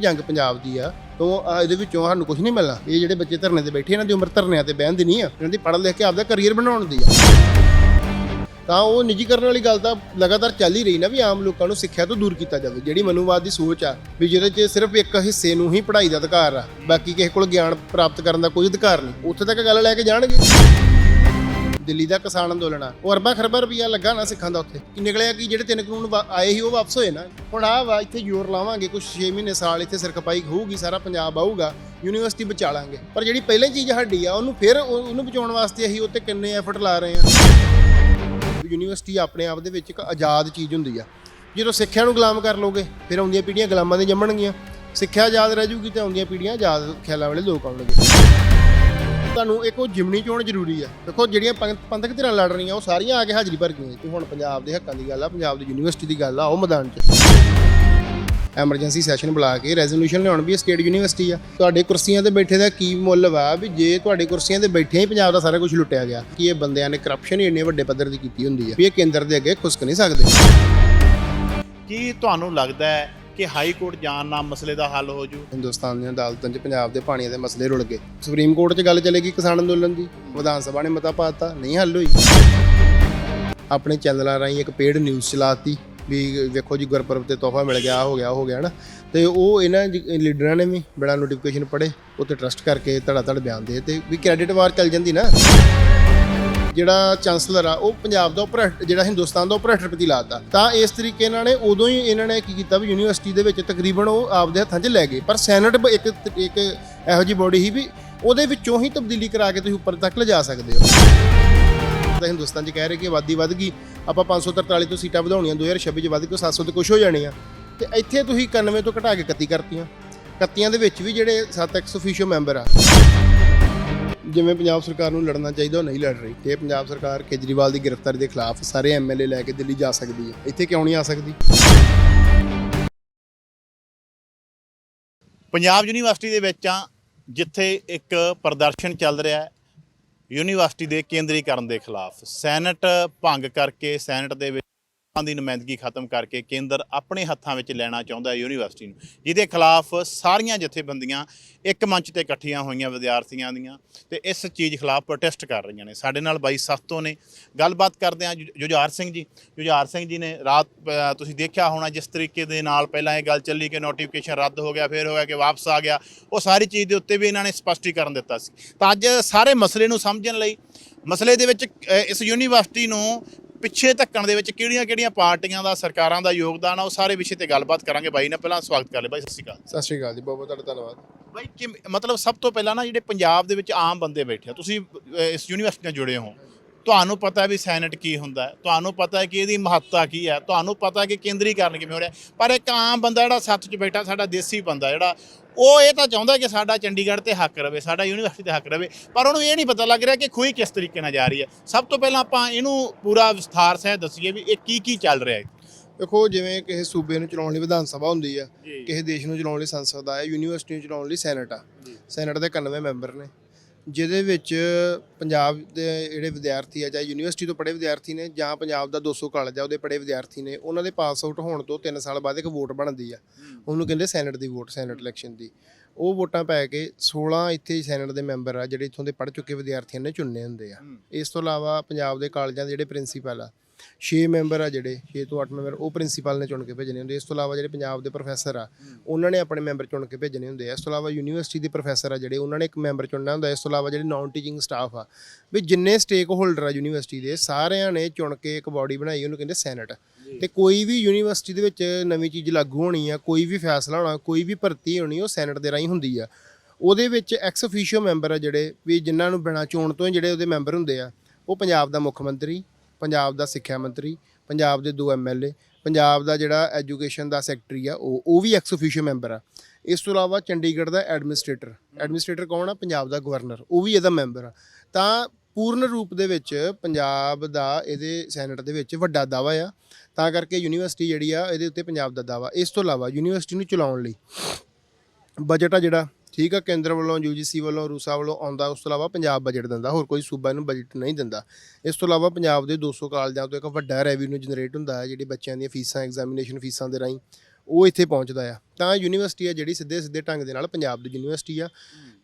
ਵੀ ਜੰਗ ਪੰਜਾਬ ਦੀ ਆ, ਤੋਂ ਇਹਦੇ ਵਿੱਚੋਂ ਸਾਨੂੰ ਕੁਝ ਨਹੀਂ ਮਿਲਣਾ। ਇਹ ਜਿਹੜੇ ਬੱਚੇ ਧਰਨੇ ਤੇ ਬੈਠੇ, ਇਹਨਾਂ ਦੀ ਉਮਰ ਧਰਨਿਆਂ ਤੇ ਬਹਿਣ ਦੀ ਨਹੀਂ ਆ। ਇਹਨਾਂ ਦੀ ਪੜ੍ਹ ਲਿਖ ਕੇ ਆਪਦਾ ਕੈਰੀਅਰ ਬਣਾਉਣ ਦੀ ਆ। ਤਾਂ ਉਹ ਨਿੱਜੀਕਰਨ ਵਾਲੀ ਗੱਲ ਤਾਂ ਲਗਾਤਾਰ ਚੱਲ ਹੀ ਰਹੀ ਨਾ ਵੀ ਆਮ ਲੋਕਾਂ ਨੂੰ ਸਿੱਖਿਆ ਤੋਂ ਦੂਰ ਕੀਤਾ ਜਾਵੇ। ਜਿਹੜੀ ਮਨੂਵਾਦ ਦੀ ਸੋਚ ਆ, ਵੀ ਜਿਹਦੇ 'ਚ ਸਿਰਫ ਇੱਕ ਹਿੱਸੇ ਨੂੰ ਹੀ ਪੜ੍ਹਾਈ ਦਾ ਅਧਿਕਾਰ ਆ, ਬਾਕੀ ਕਿਸੇ ਕੋਲ ਗਿਆਨ ਪ੍ਰਾਪਤ ਕਰਨ ਦਾ ਕੋਈ ਅਧਿਕਾਰ ਨਹੀਂ। ਉੱਥੇ ਤੱਕ ਗੱਲ ਲੈ ਕੇ ਜਾਣਗੇ। ਦਿੱਲੀ ਦਾ ਕਿਸਾਨ ਅੰਦੋਲਨ ਆ। ਉਹ ਅਰਬਾਂ ਖਰਬਾਂ ਰੁਪਈਆ ਲੱਗਾ ਨਾ ਸਿੱਖਾਂ ਦਾ ਉੱਥੇ। ਕੀ ਨਿਕਲਿਆ ਕਿ ਜਿਹੜੇ ਤਿੰਨ ਕਾਨੂੰਨ ਵਾ- ਆਏ ਸੀ ਉਹ ਵਾਪਸ ਹੋਏ ਨਾ। ਹੁਣ ਆ ਵਾ, ਇੱਥੇ ਜ਼ੋਰ ਲਾਵਾਂਗੇ ਕੁਝ 6 ਮਹੀਨੇ ਸਾਲ ਇੱਥੇ ਸਿਰਖਪਾਈ ਹੋਊਗੀ, ਸਾਰਾ ਪੰਜਾਬ ਆਊਗਾ, ਯੂਨੀਵਰਸਿਟੀ ਬਚਾ ਲਾਂਗੇ। ਪਰ ਜਿਹੜੀ ਪਹਿਲਾਂ ਚੀਜ਼ ਸਾਡੀ ਆ, ਉਹਨੂੰ ਫਿਰ ਉਹ- ਉਹਨੂੰ ਬਚਾਉਣ ਵਾਸਤੇ ਅਸੀਂ ਉੱਤੇ ਕਿੰਨੇ ਐਫਰਟ ਲਾ ਰਹੇ ਹਾਂ। ਯੂਨੀਵਰਸਿਟੀ ਆਪਣੇ ਆਪ ਦੇ ਵਿੱਚ ਇੱਕ ਆਜ਼ਾਦ ਚੀਜ਼ ਹੁੰਦੀ ਆ। ਜਦੋਂ ਸਿੱਖਿਆ ਨੂੰ ਗੁਲਾਮ ਕਰ ਲੋਗੇ, ਫਿਰ ਆਉਂਦੀਆਂ ਪੀੜ੍ਹੀਆਂ ਗੁਲਾਮਾਂ ਦੇ ਜੰਮਣਗੀਆਂ। ਸਿੱਖਿਆ ਆਜ਼ਾਦ ਰਹਿ ਜੂਗੀ ਤੇ ਆਉਂਦੀਆਂ ਪੀੜ੍ਹੀਆਂ ਆਜ਼ਾਦ ਖਿਆਲਾਂ ਵਾਲੇ ਲੋਕ ਆਉਣਗੇ। ਤੁਹਾਨੂੰ ਇੱਕ ਉਹ ਜਿਮਣੀ ਚੋਣ ਜ਼ਰੂਰੀ ਆ। ਦੇਖੋ, ਜਿਹੜੀਆਂ ਪੰਥ- ਪੰਥਕ ਧਿਰਾਂ ਲੜ ਰਹੀਆਂ, ਉਹ ਸਾਰੀਆਂ ਆ ਕੇ ਹਾਜ਼ਰੀ ਭਰ ਗਈਆਂ। ਤੇ ਹੁਣ ਪੰਜਾਬ ਦੇ ਹੱਕਾਂ ਦੀ ਗੱਲ ਆ, ਪੰਜਾਬ ਦੀ ਯੂਨੀਵਰਸਿਟੀ ਦੀ ਗੱਲ ਆ, ਉਹ ਮੈਦਾਨ 'ਚ। ਐਮਰਜੈਂਸੀ ਸੈਸ਼ਨ ਬੁਲਾ ਕੇ ਰੈਜ਼ੋਲੂਸ਼ਨ ਲਿਆਉਣ ਵੀ ਇਹ ਸਟੇਟ ਯੂਨੀਵਰਸਿਟੀ ਆ। ਤੁਹਾਡੇ ਕੁਰਸੀਆਂ ਤੇ ਬੈਠੇ ਦਾ ਕੀ ਮੁੱਲ ਵਾ ਵੀ ਜੇ ਤੁਹਾਡੇ ਕੁਰਸੀਆਂ ਤੇ ਬੈਠੇ ਹੀ ਪੰਜਾਬ ਦਾ ਸਾਰਾ ਕੁਝ ਲੁੱਟਿਆ ਗਿਆ, ਕਿ ਇਹ ਬੰਦਿਆਂ ਨੇ ਕਰਪਸ਼ਨ ਹੀ ਇੰਨੇ ਵੱਡੇ ਪੱਧਰ ਦੀ ਕੀਤੀ ਹੁੰਦੀ ਆ, ਵੀ ਇਹ ਕੇਂਦਰ ਦੇ ਅੱਗੇ ਖੁਸਕ ਨਹੀਂ ਸਕਦੇ। ਕੀ ਤੁਹਾਨੂੰ ਲੱਗਦਾ ਹੈ ਕਿ ਹਾਈ ਕੋਰਟ ਜਾਣ ਨਾਲ ਮਸਲੇ ਦਾ ਹੱਲ ਹੋ ਜੂ? ਹਿੰਦੁਸਤਾਨ ਦੀਆਂ ਅਦਾਲਤਾਂ 'ਚ ਪੰਜਾਬ ਦੇ ਪਾਣੀਆਂ ਦੇ ਮਸਲੇ ਰੁਲ ਗਏ। ਸੁਪਰੀਮ ਕੋਰਟ 'ਚ ਗੱਲ ਚਲੇਗੀ ਕਿਸਾਨ ਅੰਦੋਲਨ ਦੀ। ਵਿਧਾਨ ਸਭਾ ਨੇ ਮਤਾ ਪਾਤਾ, ਨਹੀਂ ਹੱਲ ਹੋਈ। ਆਪਣੇ ਚੈਨਲਾਂ ਰਾਹੀਂ ਇੱਕ ਪੇਡ ਨਿਊਜ਼ ਚਲਾਤੀ ਵੀ ਵੇਖੋ ਜੀ ਗੁਰਪੁਰਬ ਤੇ ਤੋਹਫਾ ਮਿਲ ਗਿਆ, ਆਹ ਹੋ ਗਿਆ ਆਹ ਹੋ ਗਿਆ ਨਾ ਤੇ ਉਹ ਇਹਨਾਂ ਜ- ਲੀਡਰਾਂ ਨੇ ਵੀ ਬੜਾ ਨੋਟੀਫਿਕੇਸ਼ਨ ਪੜੇ ਉੱਤੇ ਟਰਸਟ ਕਰਕੇ ਧੜਾ ਧੜ ਬਿਆਨ ਦੇ ਤੇ ਵੀ ਕ੍ਰੈਡਿਟ ਵਾਰ ਚੱਲ ਜਾਂਦੀ ਨਾ। ਜਿਹੜਾ ਚਾਂਸਲਰ ਆ, ਉਹ ਪੰਜਾਬ ਦਾ ਉਪ ਜਿਹੜਾ ਹਿੰਦੁਸਤਾਨ ਦਾ ਉਪ ਰਾਸ਼ਟਰਪਤੀ ਲਾਤਾ। ਤਾਂ ਇਸ ਤਰੀਕੇ ਨਾਲ ਨੇ ਉਦੋਂ ਹੀ ਇਹਨਾਂ ਨੇ ਕੀ ਕੀਤਾ ਵੀ ਯੂਨੀਵਰਸਿਟੀ ਦੇ ਵਿੱਚ ਤਕਰੀਬਨ ਉਹ ਆਪਦੇ ਹੱਥਾਂ 'ਚ ਲੈ ਗਏ। ਪਰ ਸੈਨੇਟ ਇੱਕ ਇੱਕ ਇਹੋ ਜੀ ਬੋਡੀ ਹੀ ਵੀ ਉਹਦੇ ਵਿੱਚੋਂ ਹੀ ਤਬਦੀਲੀ ਕਰਾ ਕੇ ਤੁਸੀਂ ਉੱਪਰ ਤੱਕ ਲਿਜਾ ਸਕਦੇ ਹੋ। ਤਾਂ ਹਿੰਦੁਸਤਾਨ 'ਚ ਕਹਿ ਰਹੇ ਕਿ ਆਬਾਦੀ ਵੱਧ ਗਈ। ਆਪਾਂ 543 ਤੋਂ ਸੀਟਾਂ ਵਧਾਉਣੀਆਂ 2026 'ਚ ਵੱਧ ਕੇ 700 ਤੇ ਕੁਝ ਹੋ ਜਾਣੀਆਂ। ਤੇ ਇੱਥੇ ਤੁਸੀਂ 91 ਤੋਂ ਘਟਾ ਕੇ 31 ਕਰਤੀਆਂ। 31 ਦੇ ਵਿੱਚ ਵੀ ਜਿਹੜੇ 7 ਐਕਸ ਅਫੀਸ਼ੀਓ ਮੈਂਬਰ ਆ। ਜਿਵੇਂ ਪੰਜਾਬ ਸਰਕਾਰ ਨੂੰ ਲੜਨਾ ਚਾਹੀਦਾ, ਉਹ ਨਹੀਂ ਲੜ ਰਹੀ। ਤੇ ਪੰਜਾਬ ਸਰਕਾਰ ਕੇਜਰੀਵਾਲ ਦੀ ਗ੍ਰਿਫਤਾਰੀ ਦੇ ਖਿਲਾਫ ਸਾਰੇ ਐਮਐਲਏ ਲੈ ਕੇ ਦਿੱਲੀ ਜਾ ਸਕਦੀ ਹੈ। ਇੱਥੇ ਕਿਉਂ ਨਹੀਂ ਆ ਸਕਦੀ? ਪੰਜਾਬ ਯੂਨੀਵਰਸਿਟੀ ਦੇ ਵਿੱਚ ਆ, ਜਿੱਥੇ ਇੱਕ ਪ੍ਰਦਰਸ਼ਨ ਚੱਲ ਰਿਹਾ ਹੈ, ਯੂਨੀਵਰਸਿਟੀ ਦੇ ਕੇਂਦਰੀਕਰਨ ਦੇ ਖਿਲਾਫ। ਸੈਨੇਟ ਭੰਗ ਕਰਕੇ ਸੈਨੇਟ ਦੇ ਵਿੱਚ ਦੀ ਨੁਮਾਇੰਦਗੀ ਖਤਮ ਕਰਕੇ ਕੇਂਦਰ ਆਪਣੇ ਹੱਥਾਂ ਵਿੱਚ ਲੈਣਾ ਚਾਹੁੰਦਾ ਹੈ ਯੂਨੀਵਰਸਿਟੀ ਨੂੰ, ਜਿਹਦੇ ਖਿਲਾਫ ਸਾਰੀਆਂ ਜਥੇਬੰਦੀਆਂ ਇੱਕ ਮੰਚ ਤੇ ਇਕੱਠੀਆਂ ਹੋਈਆਂ ਵਿਦਿਆਰਥੀਆਂ ਦੀਆਂ ਤੇ ਇਸ ਚੀਜ਼ ਖਿਲਾਫ ਪ੍ਰੋਟੈਸਟ ਕਰ ਰਹੀਆਂ ਨੇ। ਸਾਡੇ ਨਾਲ ਬਾਈ ਸਖਤੋਂ ਨੇ। ਗੱਲਬਾਤ ਕਰਦੇ ਆ ਜੁਝਾਰ ਸਿੰਘ ਜੀ। ਜੁਝਾਰ ਸਿੰਘ ਜੀ ਨੇ ਰਾਤ ਤੁਸੀਂ ਦੇਖਿਆ ਹੋਣਾ ਜਿਸ ਤਰੀਕੇ ਦੇ ਨਾਲ ਪਹਿਲਾਂ ਇਹ ਗੱਲ ਚੱਲੀ ਕਿ ਨੋਟੀਫਿਕੇਸ਼ਨ ਰੱਦ ਹੋ ਗਿਆ, ਫਿਰ ਹੋ ਗਿਆ ਕਿ ਵਾਪਸ ਆ ਗਿਆ। ਉਹ ਸਾਰੀ ਚੀਜ਼ ਦੇ ਉੱਤੇ ਵੀ ਇਹਨਾਂ ਨੇ ਸਪਸ਼ਟੀਕਰਨ ਦਿੱਤਾ ਸੀ। ਤਾਂ ਅੱਜ ਸਾਰੇ ਮਸਲੇ ਨੂੰ ਸਮਝਣ ਲਈ, ਮਸਲੇ ਦੇ ਵਿੱਚ ਇਸ ਯੂਨੀਵਰਸਿਟੀ ਨੂੰ ਪਿੱਛੇ ਧੱਕਣ ਦੇ ਵਿੱਚ ਕਿਹੜੀਆਂ-ਕਿਹੜੀਆਂ ਪਾਰਟੀਆਂ ਦਾ ਸਰਕਾਰਾਂ ਦਾ ਯੋਗਦਾਨ ਆ ਉਹ ਸਾਰੇ ਵਿਸ਼ੇ ਤੇ ਗੱਲਬਾਤ ਕਰਾਂਗੇ। ਬਾਈ ਨੇ ਪਹਿਲਾਂ ਸਵਾਗਤ ਕਰ ਲਿਆ ਬਾਈ ਸਤਿ ਸ਼੍ਰੀ ਅਕਾਲ। ਸਤਿ ਸ਼੍ਰੀ ਅਕਾਲ ਜੀ ਬਹੁਤ ਬਹੁਤ ਤੁਹਾਡਾ ਧੰਨਵਾਦ। ਬਾਈ ਕਿ ਮਤਲਬ ਸਭ ਤੋਂ ਪਹਿਲਾਂ ਨਾ ਜਿਹੜੇ ਪੰਜਾਬ ਦੇ ਵਿੱਚ ਆਮ ਬੰਦੇ ਬੈਠੇ ਆ ਤੁਸੀਂ ਇਸ ਯੂਨੀਵਰਸਿਟੀ ਨਾਲ ਜੁੜੇ ਹੋ। ਤੁਹਾਨੂੰ ਪਤਾ ਹੈ ਵੀ ਸੈਨੇਟ ਕੀ ਹੁੰਦਾ ਹੈ ਤੁਹਾਨੂੰ ਪਤਾ ਹੈ ਕਿ ਇਹਦੀ ਮਹੱਤਤਾ ਕੀ ਹੈ ਤੁਹਾਨੂੰ ਪਤਾ ਹੈ ਕਿ ਕੇਂਦਰੀਕਰਨ ਕਿਵੇਂ ਹੋ ਰਿਹਾ ਪਰ ਇੱਕ ਆਮ ਬੰਦਾ ਜਿਹੜਾ ਸੱਥ 'ਚ ਬੈਠਾ ਸਾਡਾ ਦੇਸੀ ਬੰਦਾ ਜਿਹੜਾ ਉਹ ਇਹ ਤਾਂ ਚਾਹੁੰਦਾ ਕਿ ਸਾਡਾ ਚੰਡੀਗੜ੍ਹ ਤੇ ਹੱਕ ਰਵੇ ਸਾਡਾ ਯੂਨੀਵਰਸਿਟੀ ਤੇ ਹੱਕ ਰਵੇ ਪਰ ਉਹਨੂੰ ਇਹ ਨਹੀਂ ਪਤਾ ਲੱਗ ਰਿਹਾ ਕਿ ਖੂਹੀ ਕਿਸ ਤਰੀਕੇ ਨਾਲ ਜਾ ਰਹੀ ਹੈ ਸਭ ਤੋਂ ਪਹਿਲਾਂ ਆਪਾਂ ਇਹਨੂੰ ਪੂਰਾ ਵਿਸਥਾਰ ਸਹਿਤ ਦੱਸੀਏ ਵੀ ਇਹ ਕੀ ਕੀ ਚੱਲ ਰਿਹਾ ਹੈ ਦੇਖੋ ਜਿਵੇਂ ਕਿਸੇ ਸੂਬੇ ਨੂੰ ਚਲਾਉਣ ਲਈ ਵਿਧਾਨ ਸਭਾ ਹੁੰਦੀ ਆ। ਕਿਸੇ ਦੇਸ਼ ਨੂੰ ਚਲਾਉਣ ਲਈ ਸੰਸਦ ਆ ਯੂਨੀਵਰਸਿਟੀ ਨੂੰ ਚਲਾਉਣ ਲਈ ਸੈਨੇਟ ਆ। ਸੈਨੇਟ ਦੇ 91 ਮੈਂਬਰ ਨੇ ਜਿਹਦੇ ਵਿੱਚ ਪੰਜਾਬ ਦੇ ਜਿਹੜੇ ਵਿਦਿਆਰਥੀ ਆ ਜਾਂ ਯੂਨੀਵਰਸਿਟੀ ਤੋਂ ਪੜ੍ਹੇ ਵਿਦਿਆਰਥੀ ਨੇ ਜਾਂ ਪੰਜਾਬ ਦਾ 200 ਕਾਲਜ ਆ ਉਹਦੇ ਪੜ੍ਹੇ ਵਿਦਿਆਰਥੀ ਨੇ ਉਹਨਾਂ ਦੇ ਪਾਸ ਆਊਟ ਹੋਣ ਤੋਂ 3 ਸਾਲ ਬਾਅਦ ਇੱਕ ਵੋਟ ਬਣਦੀ ਆ। ਉਹਨੂੰ ਕਹਿੰਦੇ ਸੈਨੇਟ ਦੀ ਵੋਟ ਸੈਨੇਟ ਇਲੈਕਸ਼ਨ ਦੀ। ਉਹ ਵੋਟਾਂ ਪੈ ਕੇ 16 ਇੱਥੇ ਸੈਨੇਟ ਦੇ ਮੈਂਬਰ ਆ ਜਿਹੜੇ ਇੱਥੋਂ ਦੇ ਪੜ੍ਹ ਚੁੱਕੇ ਵਿਦਿਆਰਥੀਆਂ ਨੇ ਚੁਣਨੇ ਹੁੰਦੇ ਆ। ਇਸ ਤੋਂ ਇਲਾਵਾ ਪੰਜਾਬ ਦੇ ਕਾਲਜਾਂ ਦੇ ਜਿਹੜੇ ਪ੍ਰਿੰਸੀਪਲ ਆ 6 ਮੈਂਬਰ ਆ ਜਿਹੜੇ 6 ਤੋਂ 8 ਮੈਂਬਰ ਉਹ ਪ੍ਰਿੰਸੀਪਲ ਨੇ ਚੁਣ ਕੇ ਭੇਜਣੇ ਹੁੰਦੇ ਇਸ ਤੋਂ ਇਲਾਵਾ ਜਿਹੜੇ ਪੰਜਾਬ ਦੇ ਪ੍ਰੋਫੈਸਰ ਆ ਉਹਨਾਂ ਨੇ ਆਪਣੇ ਮੈਂਬਰ ਚੁਣ ਕੇ ਭੇਜਣੇ ਹੁੰਦੇ ਆ। ਇਸ ਤੋਂ ਇਲਾਵਾ ਯੂਨੀਵਰਸਿਟੀ ਦੇ ਪ੍ਰੋਫੈਸਰ ਆ ਜਿਹੜੇ ਉਹਨਾਂ ਨੇ ਇੱਕ ਮੈਂਬਰ ਚੁਣਨਾ ਹੁੰਦਾ। ਇਸ ਤੋਂ ਇਲਾਵਾ ਜਿਹੜੇ ਨਾਨ ਟੀਚਿੰਗ ਸਟਾਫ ਆ ਵੀ ਜਿੰਨੇ ਸਟੇਕ ਹੋਲਡਰ ਆ ਯੂਨੀਵਰਸਿਟੀ ਦੇ ਸਾਰਿਆਂ ਨੇ ਚੁਣ ਕੇ ਇੱਕ ਬਾਡੀ ਬਣਾਈ ਉਹਨੂੰ ਕਹਿੰਦੇ ਸੈਨੇਟ ਤੇ ਕੋਈ ਵੀ ਯੂਨੀਵਰਸਿਟੀ ਦੇ ਵਿੱਚ ਨਵੀਂ ਚੀਜ਼ ਲਾਗੂ ਹੋਣੀ ਆ ਕੋਈ ਵੀ ਫੈਸਲਾ ਹੋਣਾ ਕੋਈ ਵੀ ਭਰਤੀ ਹੋਣੀ ਉਹ ਸੈਨੇਟ ਦੇ ਰਾਹੀਂ ਹੁੰਦੀ ਆ। ਉਹਦੇ ਵਿੱਚ ਐਕਸ ਅਫੀਸ਼ੀਓ ਮੈਂਬਰ ਆ ਜਿਹੜੇ ਵੀ ਜਿਨ੍ਹਾਂ ਨੂੰ ਬਿਨਾਂ ਚੋਣ ਤੋਂ ਹੀ ਜਿਹੜੇ ਉਹਦੇ ਮੈਂਬਰ ਹੁੰਦੇ ਆ ਉਹ ਪੰਜਾਬ ਦਾ ਮੁੱਖ ਮੰਤਰੀ ਪੰਜਾਬ ਦਾ ਸਿੱਖਿਆ ਮੰਤਰੀ, ਪੰਜਾਬ ਦੇ ਦੋ ਐਮਐਲਏ ਪੰਜਾਬ ਦਾ ਜਿਹੜਾ ਐਜੂਕੇਸ਼ਨ ਦਾ ਸੈਕਟਰੀ ਆ, ਉਹ ਉਹ ਵੀ ਐਕਸ ਅਫੀਸ਼ੀਓ ਮੈਂਬਰ ਆ। ਇਸ ਤੋਂ ਇਲਾਵਾ ਚੰਡੀਗੜ੍ਹ ਦਾ ਐਡਮਿਨਿਸਟ੍ਰੇਟਰ ਐਡਮਿਨਿਸਟ੍ਰੇਟਰ ਕੌਣ ਆ? ਪੰਜਾਬ ਦਾ ਗਵਰਨਰ, ਉਹ ਵੀ ਇਹਦਾ ਮੈਂਬਰ ਆ। ਤਾਂ ਪੂਰਨ ਰੂਪ ਦੇ ਵਿੱਚ ਪੰਜਾਬ ਦਾ ਇਹਦੇ ਸੈਨੇਟ ਦੇ ਵਿੱਚ ਵੱਡਾ ਦਾਵਾ ਆ। ਤਾਂ ਕਰਕੇ ਯੂਨੀਵਰਸਿਟੀ ਜਿਹੜੀ ਆ, ਇਹਦੇ ਉੱਤੇ ਪੰਜਾਬ ਦਾ ਦਾਵਾ ਇਸ ਤੋਂ ਇਲਾਵਾ ਯੂਨੀਵਰਸਿਟੀ ਨੂੰ ਚਲਾਉਣ ਲਈ ਬਜਟ ਆ ਜਿਹੜਾ ਠੀਕ ਆ, ਕੇਂਦਰ ਵੱਲੋਂ ਯੂਜੀਸੀ ਵੱਲੋਂ, ਰੂਸਾ ਵੱਲੋਂ ਆਉਂਦਾ, ਉਸ ਤੋਂ ਇਲਾਵਾ ਪੰਜਾਬ ਬਜਟ ਦਿੰਦਾ, ਹੋਰ ਕੋਈ ਸੂਬਾ ਇਹਨੂੰ ਬਜਟ ਨਹੀਂ ਦਿੰਦਾ। ਇਸ ਤੋਂ ਇਲਾਵਾ ਪੰਜਾਬ ਦੇ 200 ਕਾਲਜਾਂ ਤੋਂ ਇੱਕ ਵੱਡਾ ਰੈਵਨਿਊ ਜਨਰੇਟ ਹੁੰਦਾ ਹੈ, ਜਿਹੜੀ ਬੱਚਿਆਂ ਦੀਆਂ ਫੀਸਾਂ ਐਗਜ਼ਾਮੀਨੇਸ਼ਨ ਫੀਸਾਂ ਦੇ ਰਾਹੀਂ, ਉਹ ਇੱਥੇ ਪਹੁੰਚਦਾ ਆ। ਤਾਂ ਯੂਨੀਵਰਸਿਟੀ ਆ ਜਿਹੜੀ ਸਿੱਧੇ ਸਿੱਧੇ ਢੰਗ ਦੇ ਨਾਲ ਪੰਜਾਬ ਦੀ ਯੂਨੀਵਰਸਿਟੀ ਆ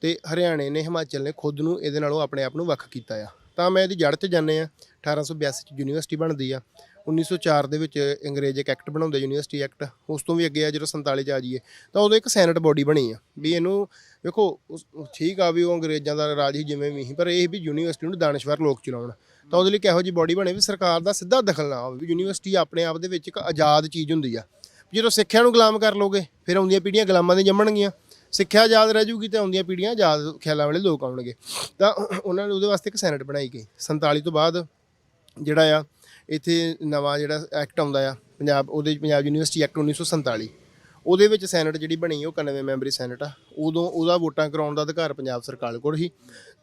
ਤੇ ਹਰਿਆਣੇ ਨੇ, ਹਿਮਾਚਲ ਨੇ ਖੁਦ ਨੂੰ ਇਹਦੇ ਨਾਲੋਂ ਆਪਣੇ ਆਪ ਨੂੰ ਵੱਖ ਕੀਤਾ ਆ। ਤਾਂ ਮੈਂ ਇਹਦੀ ਜੜ ਤੇ ਜਾਂਦੇ ਆ 1882 ਚ ਯੂਨੀਵਰਸਿਟੀ ਬਣਦੀ ਆ। 1904 ਦੇ ਵਿੱਚ ਅੰਗਰੇਜ਼ ਇੱਕ ਐਕਟ ਬਣਾਉਂਦੇ, ਯੂਨੀਵਰਸਿਟੀ ਐਕਟ, ਉਸ ਤੋਂ ਵੀ ਅੱਗੇ ਆ ਜਦੋਂ 47 ਚ ਆ ਜਾਈਏ, ਤਾਂ ਉਦੋਂ ਇੱਕ ਸੈਨੇਟ ਬੋਡੀ ਬਣੀ ਆ, ਵੀ ਇਹਨੂੰ ਵੇਖੋ, ਉਸ- ਠੀਕ ਆ ਵੀ ਉਹ ਅੰਗਰੇਜ਼ਾਂ ਦਾ ਰਾਜ ਹੀ ਜਿਵੇਂ ਵੀ ਸੀ, ਪਰ ਇਹ ਵੀ ਯੂਨੀਵਰਸਿਟੀ ਨੂੰ ਦਾਨਸ਼ਵਰ ਲੋਕ ਚਲਾਉਣ, ਤਾਂ ਉਹਦੇ ਲਈ ਕਿਹੋ ਜੀ ਬੋਡੀ ਬਣੇ ਵੀ ਸਰਕਾਰ ਦਾ ਸਿੱਧਾ ਦਖਲ ਨਾ ਹੋਵੇ, ਵੀ ਯੂਨੀਵਰਸਿਟੀ ਆਪਣੇ ਆਪ ਦੇ ਵਿੱਚ ਇੱਕ ਆਜ਼ਾਦ ਚੀਜ਼ ਹੁੰਦੀ ਆ ਜਦੋਂ ਸਿੱਖਿਆ ਨੂੰ ਗੁਲਾਮ ਕਰ ਲੋਗੇ, ਫਿਰ ਆਉਂਦੀਆਂ ਪੀੜ੍ਹੀਆਂ ਗੁਲਾਮਾਂ ਦੇ ਜੰਮਣਗੀਆਂ, ਸਿੱਖਿਆ ਆਜ਼ਾਦ ਰਹਿ ਜੂਗੀ ਤੇ ਆਉਂਦੀਆਂ ਪੀੜ੍ਹੀਆਂ ਆਜ਼ਾਦ ਖਿਆਲਾਂ ਵਾਲੇ ਲੋਕ ਆਉਣਗੇ, ਤਾਂ ਉਹਨਾਂ ਨੇ ਉਹਦੇ ਵਾਸਤੇ ਇੱਕ ਸੈਨੇਟ ਬਣਾਈ ਗਈ 47 ਤੋਂ ਬਾਅਦ ਜਿਹੜਾ ਆ ਇੱਥੇ ਨਵਾਂ ਜਿਹੜਾ ਐਕਟ ਆਉਂਦਾ ਆ, ਪੰਜਾਬ, ਉਹਦੇ ਪੰਜਾਬ ਯੂਨੀਵਰਸਿਟੀ ਐਕਟ 1947 ਉਹਦੇ ਵਿੱਚ ਸੈਨੇਟ ਜਿਹੜੀ ਬਣੀ ਉਹ 91 ਮੈਂਬਰੀ ਸੈਨੇਟ ਆ। ਉਦੋਂ ਉਹਦਾ ਵੋਟਾਂ ਕਰਾਉਣ ਦਾ ਅਧਿਕਾਰ ਪੰਜਾਬ ਸਰਕਾਰ ਕੋਲ ਸੀ